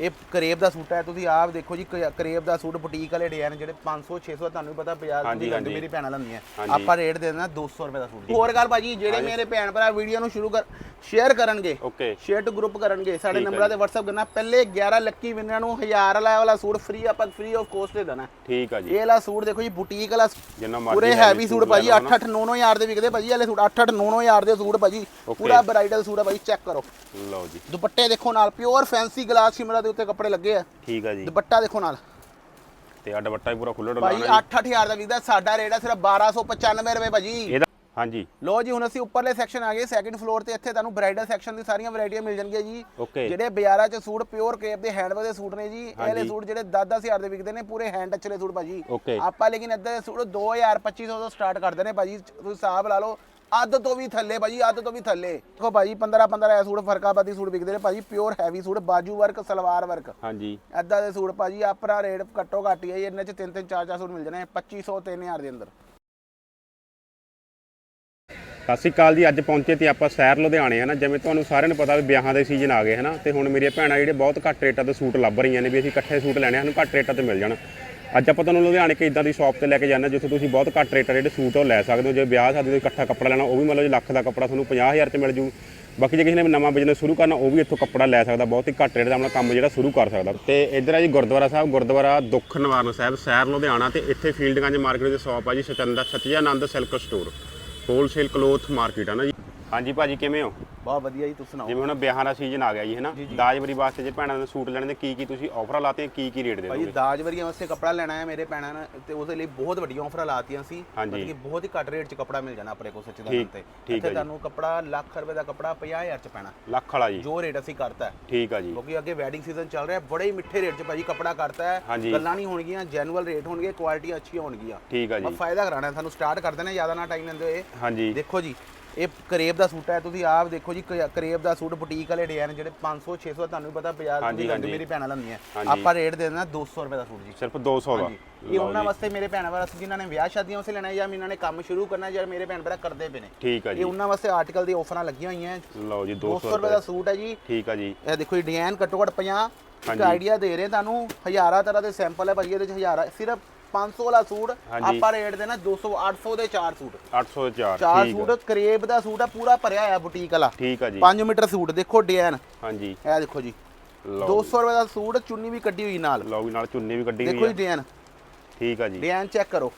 ਇਹ ਕਰੇਬ ਦਾ ਸੂਟ ਹੈ ਤੁਸੀਂ ਆਪ ਦੇਖੋ ਜੀ ਕ- ਕਰੇਬ ਦਾ ਸੂਟ ਬੁਟੀਕ ਵਾਲੇ ਡਿਜ਼ਾਈਨ ਜਿਹੜੇ 500 600 ਤੁਹਾਨੂੰ ਵੀ ਪਤਾ ਬਾਜ਼ਾਰ ਹਾਂਜੀ, ਦੀ ਹਾਂਜੀ। ਮੇਰੀ ਭੈਣਾਂ ਲੈਂਦੀਆਂ। ਆਪਾਂ ਰੇਟ ਦੇ ਦੇਣਾ 200 ਰੁਪਏ ਦਾ ਸੂਟ। ਹੋਰ ਗੱਲ ਭਾਜੀ ਜਿਹੜੇ ਮੇਰੇ ਭੈਣ ਭਰਾ ਵੀਡੀਓ ਨੂੰ ਸ਼ੁਰੂ ਕਰ ਸ਼ੇਅਰ ਕਰਨਗੇ ਓਕੇ। ਸ਼ੇਅਰ ਟੂ ਗਰੁੱਪ ਕਰਨਗੇ ਸਾਡੇ ਠੀਕ ਹੈ ਨੰਬਰਾਂ ਤੇ WhatsApp ਕਰਨਾ। ਪਹਿਲੇ 11 ਲੱਕੀ ਵਿਨਰਾਂ ਨੂੰ 1000 ਵਾਲਾ ਵਾਲਾ ਸੂਟ ਫ੍ਰੀ ਆਪਾਂ ਫ੍ਰੀ ਆਫ ਕੋਸਟ ਦੇ ਦੇਣਾ। ਠੀਕ ਆ ਜੀ। ਇਹ ਵਾਲਾ ਸੂਟ ਦੇਖੋ ਜੀ ਬੁਟੀਕ ਵਾਲਾ ਜਿੰਨਾ ਮਰਜ਼ੀ ਪੂਰੇ heavy ਹੈਵੀ ਸੂਟ ਸੂਟ ਭਾਜੀ ਲੈ 8 ਲਓ 8 9 9 ਹਜ਼ਾਰ ਦੇ ਵਿਕਦੇ ਭਾਜੀ ਵਾਲੇ ਸੂਟ 8 8 9 9 ਹਜ਼ਾਰ ਦੇ ਸੂਟ ਭਾਜੀ। Okay. ਪੂਰਾ ਬ੍ਰਾਈਡਲ ਸੂਟ ਹੈ ਭਾਜੀ ਚੈੱਕ ਕਰੋ। ਲਓ ਜੀ। ਦੁਪੱਟੇ ਦੇਖੋ ਨਾਲ ਪਿਓਰ ਫੈਂਸੀ ਗਲਾਸ ਸ਼ਿਮਲਾ ਦੇ ਉੱਤੇ ਕੱਪੜੇ ਲੱਗੇ ਆ। ਠੀਕ ਆ ਜੀ। ਦੁਪੱਟਾ ਦੇਖੋ ਨਾਲ। ਤੇ ਆ ਦੁਪੱਟਾ ਵੀ ਪੂਰਾ ਖੁੱਲ੍ਹਾ ਡੁੱਲਾ 8 8000 ਦਾ ਵਿਕਦਾ ਸਾਡਾ ਰੇਟ ਹੈ ਸਿਰਫ 1295 ਰੁਪਏ ਭਾਜੀ। ਹਾਂਜੀ। ਲੋ ਜੀ ਹੁਣ ਅਸੀਂ ਉੱਪਰਲੇ ਸੈਕਸ਼ਨ ਆ ਗਏ ਸੈਕਿੰਡ ਫਲੋਰ ਤੇ ਇੱਥੇ ਤੁਹਾਨੂੰ ਬ੍ਰਾਈਡਲ ਸੈਕਸ਼ਨ ਦੀ ਸਾਰੀਆਂ ਵੈਰਾਈਟੀਆਂ ਮਿਲ ਜਾਣਗੀਆਂ ਜੀ। ਓਕੇ ਜਿਹੜੇ ਬਾਜ਼ਾਰਾਂ 'ਚ ਸੂਟ ਪਿਓਰ ਕੇਪ ਦੇ ਹੈਂਡਵਰਕ ਦੇ ਸੂਟ ਨੇ ਜੀ ਇਹ ਵਾਲੇ ਹਾਂਜੀ। ਸੂਟ ਜਿਹੜੇ 10 ਹਜ਼ਾਰ ਦੇ ਵਿਕਦੇ ਨੇ ਪੂਰੇ ਹੈਂਡ ਟੱਚ ਸੂਟ ਭਾਜੀ। ਆਪਾਂ ਲੇਕਿਨ ਇੱਦਾਂ ਦੇ ਸੂਟ 2000 2500 ਤੋਂ ਸਟਾਰਟ ਕਰਦੇ ਨੇ ਭਾਜੀ। ਤੁਸੀਂ ਹਿਸਾਬ ਲਾ ਲਓ ਅੱਧ ਤੋਂ ਵੀ ਥੱਲੇ ਭਾਜੀ ਅੱਧ ਤੋਂ ਵੀ ਥੱਲੇ। ਦੇਖੋ ਭਾਜੀ 15 15 ਇਹ ਸੂਟ ਫਰਕਾਬਾਦੀ ਸੂਟ ਵਿਕਦੇ ਨੇ ਭਾਜੀ ਪਿਓਰ ਹੈਵੀ ਸੂਟ ਬਾਜੂ ਵਰਕ ਸਲਵਾਰ ਵਰਕ ਹਾਂਜੀ। ਐਦਾਂ ਦੇ ਸੂਟ ਭਾਜੀ ਆਪਣਾ ਰੇਟ ਘੱਟੋ ਘੱਟ ਹੀ ਹੈ ਜੀ, ਇਹਨਾਂ 'ਚ ਤਿੰਨ ਤਿੰਨ ਚਾਰ ਚਾਰ ਸੂਟ ਮਿਲ ਜਾਣੇ 2500 3000 ਦੇ ਅੰਦਰ। ਸਤਿ ਸ਼੍ਰੀ ਅਕਾਲ ਜੀ ਅੱਜ ਪਹੁੰਚੇ ਤੇ ਆਪਾਂ ਸ਼ਹਿਰ ਲੁਧਿਆਣੇ ਆ ਨਾ ਜਿਵੇਂ ਤੁਹਾਨੂੰ ਸਾਰਿਆਂ ਨੂੰ ਪਤਾ ਵੀ ਵਿਆਹਾਂ ਦੇ ਸੀਜ਼ਨ ਆ ਗਏ ਹਨਾ? ਤੇ ਹੁਣ ਮੇਰੀਆਂ ਭੈਣਾਂ ਜਿਹੜੇ ਬਹੁਤ ਘੱਟ ਰੇਟਾਂ ਤੇ ਸੂਟ ਲੱਭ ਰਹੀਆਂ ਨੇ ਵੀ ਅਸੀਂ ਇਕੱਠੇ ਸੂਟ ਲੈਣੇ ਆ, ਸਾਨੂੰ ਘੱਟ ਰੇਟਾਂ ਤੇ ਮਿਲ ਜਾਣ। ਅੱਜ ਆਪਾਂ ਤੁਹਾਨੂੰ ਲੁਧਿਆਣੇ ਕੇ ਇਦਾਂ ਦੀ ਸ਼ਾਪ ਤੇ ਲੈ ਕੇ ਜਾਣਾ ਜਿੱਥੇ ਤੁਸੀਂ ਬਹੁਤ ਘੱਟ ਰੇਟ ਦੇ ਜਿਹੜੇ ਸੂਟ ਉਹ ਲੈ ਸਕਦੇ ਹੋ। ਜੇ ਵਿਆਹ ਸ਼ਾਦੀ ਦੇ ਇਕੱਠਾ ਕੱਪੜਾ ਲੈਣਾ, ਉਹ ਵੀ ਮਤਲਬ ਜੇ ਲੱਖ ਦਾ ਕੱਪੜਾ ਤੁਹਾਨੂੰ 50000 'ਚ ਮਿਲ ਜੂ। ਬਾਕੀ ਜੇ ਕਿਸੇ ਨੇ ਨਵਾਂ ਬਿਜ਼ਨਸ ਸ਼ੁਰੂ ਕਰਨਾ, ਉਹ ਵੀ ਇੱਥੋਂ ਕੱਪੜਾ ਲੈ ਸਕਦਾ, ਬਹੁਤ ਹੀ ਘੱਟ ਰੇਟ ਦਾ ਆਪਣਾ ਕੰਮ ਜਿਹੜਾ ਸ਼ੁਰੂ ਕਰ ਸਕਦਾ। ਤੇ ਇੱਧਰ ਆ ਜੀ ਗੁਰਦੁਆਰਾ ਸਾਹਿਬ, ਗੁਰਦੁਆਰਾ ਦੁੱਖ ਨਿਵਾਰਨ ਸਾਹਿਬ, ਸ਼ਹਿਰ ਲੁਧਿਆਣਾ ਤੇ ਇੱਥੇ ਫੀਲਡਗੰਜ ਮਾਰਕੀਟ ਦੇ ਸ਼ਾਪ ਆ ਜੀ ਸਚੰਦਾ Sachidanand silk store wholesale cloth market ਆ ਨਾ ਜੀ। ਹਾਂਜੀ ਭਾਜੀ ਕਿਵੇਂ ਹੋ? ਬਹੁਤ ਵਧੀਆ ਜੀ ਤੁਸੀਂ ਸੁਣਾਓ? ਜਿਵੇਂ ਹੁਣ ਵਿਆਹਾਂ ਦਾ ਸੀਜ਼ਨ ਆ ਗਿਆ ਜੀ ਹੈਨਾ? ਦਾਜਵਰੀ ਵਾਸਤੇ ਜੇ ਭੈਣਾਂ ਦੇ ਸੂਟ ਲੈਣੇ ਤੇ ਕੀ ਕੀ ਤੁਸੀਂ ਆਫਰਾਂ ਲਾਤੇ ਕੀ ਕੀ ਰੇਟ ਦੇ ਦੋਗੇ? ਦਾਜ ਵਰੀਆਂ ਵਾਸਤੇ ਕੱਪੜਾ ਲੈਣਾ ਹੈ ਮੇਰੇ ਭੈਣਾਂ ਨੇ ਤੇ ਉਹਦੇ ਲਈ ਬਹੁਤ ਵੱਡੀਆਂ ਆਫਰਾਂ ਲਾਤੀਆਂ ਸੀ। ਹਾਂਜੀ। ਮਤਲਬ ਕਿ ਬਹੁਤ ਹੀ ਘੱਟ ਰੇਟ 'ਚ ਕੱਪੜਾ ਮਿਲ ਜਾਣਾ ਆਪਣੇ ਕੋਲ ਸੱਚੀ ਦਾ ਠੀਕ- ਤੇ। ਠੀਕ ਹੈ ਇੱਥੇ ਜੀ। ਤੁਹਾਨੂੰ ਕੱਪੜਾ ਲੱਖ ਰੁਪਏ ਦਾ ਕੱਪੜਾ 50000 'ਚ ਪੈਣਾ। ਲੱਖ ਵਾਲਾ ਜੀ। ਜੋ ਰੇਟ ਅਸੀਂ ਕਰਤਾ ਹੈ। ਠੀਕ ਆ ਜੀ। ਕਿਉਂਕਿ ਅੱਗੇ ਵੈਡਿੰਗ ਸੀਜ਼ਨ ਚੱਲ ਰਿਹਾ ਬੜੇ ਹੀ ਮਿੱਠੇ ਰੇਟ 'ਚ ਭਾਜੀ ਕੱਪੜਾ ਕਰਤਾ ਹੈ। ਹਾਂਜੀ। ਗੱਲਾਂ ਨਹੀਂ ਹੋਣਗੀਆਂ ਜੈਨੂਅਲ ਰੇਟ ਹੋਣਗੇ ਕੁਆਲਿਟੀ ਅੱਛੀ ਹੋਣਗੀਆਂ। ਠੀਕ ਆ ਮੈਂ ਜੀ ਫਾਇਦਾ ਕਰਾਣਾ ਤੁਹਾਨੂੰ ਸਟਾਰਟ ਕਰ ਦੇਣਾ ਜ਼ਿਆਦਾ ਨਾ ਟਾਈਮ ਲੈਂਦੇ ਹੋਏ। ਹਾਂਜੀ। ਦੇਖੋ ਜੀ ਇਹ ਕਰੇਬ ਦਾ ਸੂਟ ਹੈ ਤੁਸੀਂ ਆਪ ਦੇਖੋ ਜੀ ਕ- ਕਰੇਬ ਦਾ ਸੂਟ ਬੁਟੀਕ ਵਾਲੇ ਡਿਜ਼ਾਈਨ ਜਿਹੜੇ 500 600 ਤੁਹਾਨੂੰ ਵੀ ਪਤਾ ਬਾਜ਼ਾਰ ਹਾਂਜੀ, ਦੀ ਗੱਲ ਹਾਂਜੀ। ਮੇਰੀ ਭੈਣਾਂ ਲੈਂਦੀਆਂ। ਆਪਾਂ ਰੇਟ ਦੇ ਦੇਣਾ 200 ਰੁਪਏ ਦਾ ਸੂਟ ਜੀ। ਸਿਰਫ 200 ਦਾ। ਇਹ ਉਹਨਾਂ ਵਾਸਤੇ ਮੇਰੇ ਭੈਣਾਂ ਵਾਸਤੇ ਜਿਨ੍ਹਾਂ ਨੇ ਵਿਆਹ ਸ਼ਾਦੀਆਂ ਵਾਸਤੇ ਲੈਣਾ ਜਾਂ ਜਿਨ੍ਹਾਂ ਨੇ ਕੰਮ ਸ਼ੁਰੂ ਕਰਨਾ ਜਾਂ ਮੇਰੇ ਭੈਣ ਭਰਾ ਕਰਦੇ ਪਏ ਨੇ। ਠੀਕ ਆ ਇਹ ਜੀ ਉਹਨਾਂ ਵਾਸਤੇ ਆਰਟੀਕਲ ਦੀ ਆਫਰਾਂ ਲੱਗੀਆਂ ਹੋਈਆਂ ਲਓ ਜੀ 200 200 ਰੁਪਏ ਦਾ ਸੂਟ ਹੈ ਜੀ। ਠੀਕ ਆ ਜੀ। ਇਹ ਦੇਖੋ ਜੀ ਡਿਜ਼ਾਈਨ ਘੱਟੋ ਘੱਟ 50 ਇੱਕ ਹਾਂਜੀ। ਆਈਡੀਆ ਦੇ ਰਹੇ ਤੁਹਾਨੂੰ ਹਜ਼ਾਰਾਂ ਤਰ੍ਹਾਂ ਦੇ ਸੈਂਪਲ ਹੈ ਭਾਜੀ ਇਹਦੇ ਚ ਹਜ਼ਾਰਾਂ ਸਿਰਫ 500 ਵਾਲਾ ਸੂਟ। ਆਪਾਂ ਰੇਟ ਦੇਣਾ 200 800 ਦੇ ਚਾਰ ਸੂਟ। 804 ਚਾਰ ਠੀਕ ਸੂਟ ਕਰੇਬ ਦਾ ਸੂਟ ਆ ਪੂਰਾ ਭਰਿਆ ਹੋਇਆ ਬੁਟੀਕ ਵਾਲਾ। ਠੀਕ ਆ ਜੀ। 5 ਮੀਟਰ ਸੂਟ ਦੇਖੋ ਡਿਜ਼ਾਈਨ। ਹਾਂਜੀ। ਇਹ ਦੇਖੋ ਜੀ। ਲਓ 200 ਰੁਪਏ ਦਾ ਸੂਟ ਚੁੰਨੀ ਵੀ ਕੱਢੀ ਹੋਈ ਨਾਲ। ਲਓ ਵੀ ਨਾਲ ਚੁੰਨੀ ਵੀ ਕੱਢੀ ਦੇਖੋ ਹੋਈ ਜੀ ਆ। ਡਿਜ਼ਾਈਨ। ਠੀਕ ਆ ਜੀ। ਡਿਜ਼ਾਈਨ ਚੈੱਕ ਕਰੋ।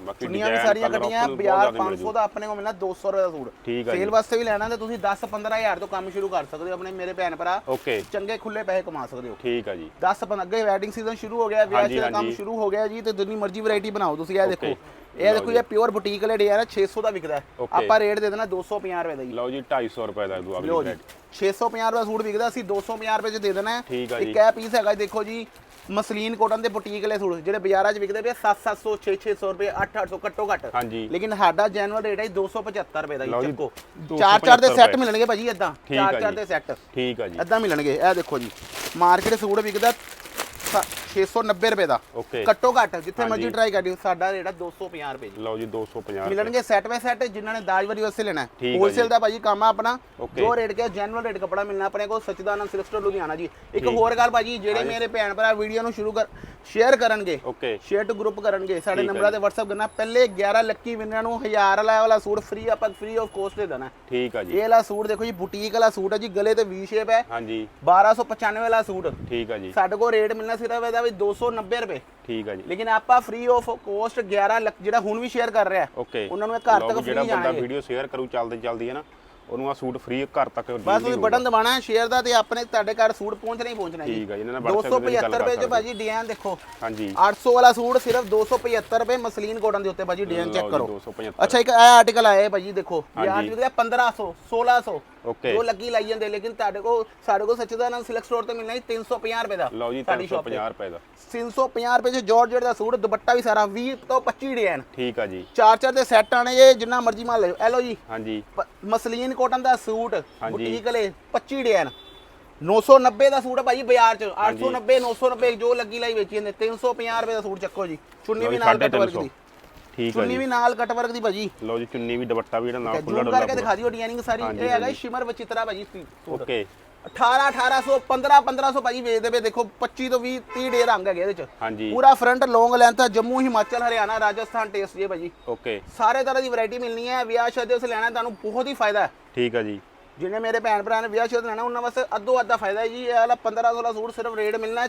ਬਾਕੀ ਚੁੰਨੀਆਂ ਵੀ ਸਾਰੀਆਂ ਬਹੁਤ ਬਾਜ਼ਾਰ ਜ਼ਿਆਦਾ ਮਿਲ 500 ਦਾ ਆਪਣੇ ਕੋਲ ਮਿਲਣਾ 200 ਰੁਪਏ ਦਾ ਸੂਟ। ਸੇਲ ਵਾਸਤੇ ਵੀ ਲੈਣਾ ਤੇ ਤੁਸੀਂ 10 15000 ਤੋਂ ਕੰਮ ਸ਼ੁਰੂ ਕਰ ਸਕਦੇ ਹੋ ਆਪਣੇ ਮੇਰੇ ਭੈਣ ਭਰਾ। ਚੰਗੇ ਖੁੱਲੇ ਪੈਸੇ ਕਮਾ ਸਕਦੇ ਹੋ। ਠੀਕ ਆ ਜੀ। 10 15 ਅੱਗੇ ਵੈਡਿੰਗ ਸੀਜ਼ਨ ਸ਼ੁਰੂ ਹੋ ਗਿਆ ਵਿਆਹ ਦਾ ਕੰਮ। ਸ਼ੁਰੂ ਹੋ ਗਿਆ ਜੀ ਤੇ ਜਿੰਨੀ ਮਰਜ਼ੀ ਵੈਰਾਈਟੀ ਬਣਾਓ ਤੁਸੀਂ ਇਹ ਦੇਖੋ। ਇਹ ਦੇਖੋ ਇਹ ਪਿਓਰ ਬੁਟੀਕ ਵਾਲੇ ਡਿਜ਼ਾਈਨ ਹੈ 600 ਦਾ ਵਿਕਦਾ. ਆਪਾਂ ਰੇਟ ਦੇ ਦੇਣਾ 250 ਰੁਪਏ ਦਾ ਜੀ। ਲਓ ਜੀ 250 ਰੁਪਏ ਦਾ ਦੂ ਲਓ ਅਗਲੀ ਜੀ। 650 ਰੁਪਏ ਦਾ ਸੂਟ ਵਿਕਦਾ ਅਸੀਂ 250 ਰੁਪਏ ਚ ਦੇ ਦੇਣਾ। ਇੱਕ ਇਹ ਪੀਸ ਹੈਗਾ ਦੇਖੋ ਜੀ ਮਸਲੀਨ ਕੋਟਨ ਦੇ ਬੁਟੀਕ ਵਾਲੇ ਸੂਟ ਜਿਹੜੇ ਬਾਜ਼ਾਰਾਂ 'ਚ ਵਿਕਦੇ ਪਏ 7-700 6-600 ਰੁਪਏ 8-800 ਘੱਟੋ ਘੱਟ। ਹਾਂਜੀ। ਲੇਕਿਨ ਸਾਡਾ ਜੈਨੂਅਲ ਰੇਟ ਹੈ ਜੀ 275 ਰੁਪਏ ਦਾ ਜੀ ਚੱਕੋ। 275 ਚਾਰ ਚਾਰ ਦੇ ਸੈੱਟ। ਮਿਲਣਗੇ ਭਾਜੀ ਇਦਾਂ ਚਾਰ ਚਾਰ। ਦੇ ਸੈੱਟ। ਠੀਕ ਆ ਜੀ। ਇਦਾਂ ਮਿਲਣਗੇ। ਇਹ ਦੇਖੋ ਜੀ ਮਾਰਕੀਟ ਸੂਟ ਵਿਕਦਾ 690 ਰੁਪਏ ਦਾ ਓਕੇ ਘੱਟੋ ਘੱਟ ਜਿੱਥੇ। ਮਰਜ਼ੀ ਟਰਾਈ ਕਰਿਓ ਸਾਡਾ ਰੇਟ ਹੈ 250 ਰੁਪਏ ਜੀ ਲਓ ਜੀ 250 ਰੁਪਏ। ਮਿਲਣਗੇ ਸੈੱਟ ਬਾਈ ਸੈੱਟ ਜਿਨ੍ਹਾਂ ਨੇ ਦਾਜਵਰੀ ਵਾਸਤੇ ਲੈਣਾ ਹੋਲਸੇਲ। ਦਾ ਭਾਜੀ ਕੰਮ ਆ ਆਪਣਾ। ਜੋ ਰੇਟ ਕਿਹਾ ਜੈਨੂਅਲ ਰੇਟ ਕਪੜਾ ਮਿਲਣਾ ਆਪਣੇ ਕੋਲ ਸਚਦਾਨੰਦ ਸਿਲਕ ਸਟੋਰ ਲੁਧਿਆਣਾ ਜੀ ਇੱਕ। ਹੋਰ ਗੱਲ ਭਾਜੀ ਜਿਹੜੇ ਮੇਰੇ ਭੈਣ ਭਰਾ ਵੀਡੀਓ ਨੂੰ ਸ਼ੁਰੂ ਕਰ ਸ਼ੇਅਰ ਕਰਨਗੇ। ਓਕੇ ਸ਼ੇਅਰ ਟੂ ਗਰੁੱਪ ਕਰਨਗੇ। ਸਾਡੇ ਨੰਬਰਾਂ ਤੇ WhatsApp ਕਰਨਾ। ਪਹਿਲੇ 11 ਲੱਕੀ ਵਿਨਰਾਂ ਨੂੰ 1000 ਵਾਲਾ ਵਾਲਾ ਸੂਟ ਫ੍ਰੀ ਆਪਾਂ ਫ੍ਰੀ ਆਫ ਕੋਸਟ ਦੇ ਦੇਣਾ। ਠੀਕ ਆ ਜੀ। ਇਹ ਵਾਲਾ ਸੂਟ ਦੇਖੋ ਜੀ ਬੁਟੀਕ ਵਾਲਾ ਸੂਟ ਹੈ ਜੀ ਗਲੇ ਤੇ ਵੀ ਸ਼ੇਪ ਹੈ। ਹਾਂਜੀ। 1295 ਵਾਲਾ ਸੂਟ। ਠੀਕ ਆ ਜੀ। ਸਾਡੇ ਕੋਲ ਰੇਟ ਮਿਲਣਾ ਸਿਰਫ ਇਹਦਾ ਵੀ 290 ਰੁਪਏ। ਠੀਕ ਆ ਜੀ। ਲੇਕਿਨ ਆਪਾਂ ਫ੍ਰੀ ਆਫ ਕੋਸਟ 11 ਲੱਖ ਜਿਹੜਾ ਹੁਣ ਵੀ ਸ਼ੇਅਰ ਕਰ ਰਿਹਾ। ਓਕੇ ਉਹਨਾਂ ਨੂੰ ਇਹ ਘਰ ਤੱਕ ਵੀ ਜਿਹੜਾ free ਬੰਦਾ ਜਾਣਗੇ। ਵੀਡੀਓ ਸ਼ੇਅਰ ਕਰੂ ਚੱਲਦੀ ਚੱਲਦੀ ਹੈ ਨਾ। ਉਹਨੂੰ ਆ ਸੂਟ ਫ੍ਰੀ ਘਰ ਤੱਕ ਬਸ ਤੁਸੀਂ ਬਟਨ ਦਬਾਣਾ ਹੈ ਸ਼ੇਅਰ ਦਾ ਤੇ ਆਪਣੇ ਤੁਹਾਡੇ ਘਰ ਸੂਟ ਪਹੁੰਚਣਾ ਹੀ ਪਹੁੰਚਣਾ ਜੀ। ਠੀਕ ਜੀ, ਇਹਨਾਂ ਨਾਲ WhatsApp ਤੇ ਵੀ ਗੱਲ 275 ਕਰ ਰੁਪਏ ਚ। ਭਾਜੀ ਡਿਜ਼ਾਈਨ ਦੇਖੋ। ਹਾਂਜੀ। 800 ਵਾਲਾ ਸੂਟ ਸਿਰਫ 275 ਰੁਪਏ ਮਸਲੀਨ ਕੋਟਨ ਦੇ ਉੱਤੇ ਭਾਜੀ ਡਿਜ਼ਾਈਨ ਚੈੱਕ ਕਰੋ। ਜੀ, 275 ਅੱਛਾ ਇੱਕ ਇਹ ਆਰਟੀਕਲ ਆਇਆ ਹੈ ਭਾਜੀ ਦੇਖੋ। ਇਹ। ਆਰਟੀਕਲ ਹੈ 1500 1600 ਓਕੇ ਜੋ ਲੱਗੀ ਲਾਈ ਜਾਂਦੇ ਲੇਕਿਨ ਤੁਹਾਡੇ ਕੋਲ ਸਾਡੇ ਕੋਲ ਸੱਚਦਾਨੰਦ ਸਿਲਕ ਸਟੋਰ ਤੇ ਮਿਲਣਾ ਹੀ 350 ਰੁਪਏ ਦਾ ਲਓ ਜੀ ਸਾਡੀ shop ਤੇ। 350 ਰੁਪਏ ਦਾ। 350 ਰੁਪਏ ਚ ਜਾਰਜਟ ਦਾ ਸੂਟ ਦੁਪੱਟਾ ਵੀ ਸਾਰਾ 20 ਤੋਂ 25 ਡਿਜ਼ਾਈਨ। ਠੀਕ ਆ ਜੀ। ਚਾਰ ਚਾਰ ਦੇ ਸੈੱਟ ਆਣੇ ਜੇ ਜਿੰਨਾ ਮਰਜ਼ੀ ਮਾਲ ਲੈ ਲਓ ਜੀ ਹਾਂਜੀ। ਮਸਲੀਨ ਕੋਟਨ ਦਾ ਸੂਟ। ਬੁਟੀਕ ਵਾਲੇ 25 ਡਿਜ਼ਾਈਨ। 990 ਦਾ ਸੂਟ ਹੈ ਭਾਈ ਬਾਜ਼ਾਰ ਚ। 890 990 ਜੋ ਲੱਗੀ ਲਾਈ ਵੇਚੀ ਜਾਂਦੇ 350 ਰੁਪਏ ਦਾ ਸੂਟ ਚੱਕੋ ਜੀ। ਚੁੰਨੀ ਲਓ ਵੀ ਜੀ, ਨਾਲ ਕੱਟ 350 ਵਰਕ ਦੀ ਠੀਕ ਆ ਚੁੰਨੀ ਜੀ। ਵੀ ਨਾਲ ਕੱਟ ਵਰਕ ਦੀ ਭਾਜੀ। ਲਓ ਜੀ ਚੁੰਨੀ ਵੀ ਦੁਪੱਟਾ ਵੀ ਜਿਹੜਾ ਨਾਲ ਖੁੱਲਾ ਜੂਮ ਡੁੱਲਾ ਕਰਕੇ ਦਿਖਾ ਦਿਓ ਡਿਜ਼ਾਈਨਿੰਗ ਸਾਰੀ। ਇਹ ਹੈਗਾ। ਸ਼ਿਮਰ ਵਚਿਤਰਾ ਭਾਜੀ ਸੂਟ। ਓਕੇ। 18 1800 15 1500 ਭਾਜੀ ਵੇਚਦੇ ਪਏ। ਦੇਖੋ 25 ਤੋਂ 20 30 ਡੇ ਰੰਗ ਹੈਗੇ ਇਹਦੇ ਚ। ਹਾਂਜੀ। ਪੂਰਾ ਫਰੰਟ ਲੌਂਗ ਲੈਂਥ ਹੈ ਜੰਮੂ ਹਿਮਾਚਲ ਹਰਿਆਣਾ ਰਾਜਸਥਾਨ ਟੇਸਟ ਜੇ ਭਾਜੀ। ਓਕੇ। ਸਾਰੇ ਤਰ੍ਹਾਂ ਦੀ ਵੈਰਾਈਟੀ ਮਿਲਣੀ ਹੈ। ਵਿਆਹ ਸ਼ਾਦੀ ਉਸ ਲੈਣਾ ਤੁਹਾਨੂੰ ਬਹੁਤ ਹੀ ਫਾਇਦਾ ਹੈ। ਠੀਕ ਆ ਜੀ। ਜਿਹਨੇ ਮੇਰੇ ਭੈਣ ਭਰਾ ਨੇ ਵਿਆਹ ਸ਼ਾਦੀ ਲੈਣਾ ਉਹਨਾਂ ਵਾਸਤੇ ਅੱਧੋ ਅੱਧਾ ਫਾਇਦਾ ਹੈ ਜੀ। ਇਹ ਵਾਲਾ 1500 ਦਾ ਸੂਟ ਸਿਰਫ ਰੇਟ ਮਿਲਣਾ ਹੈ।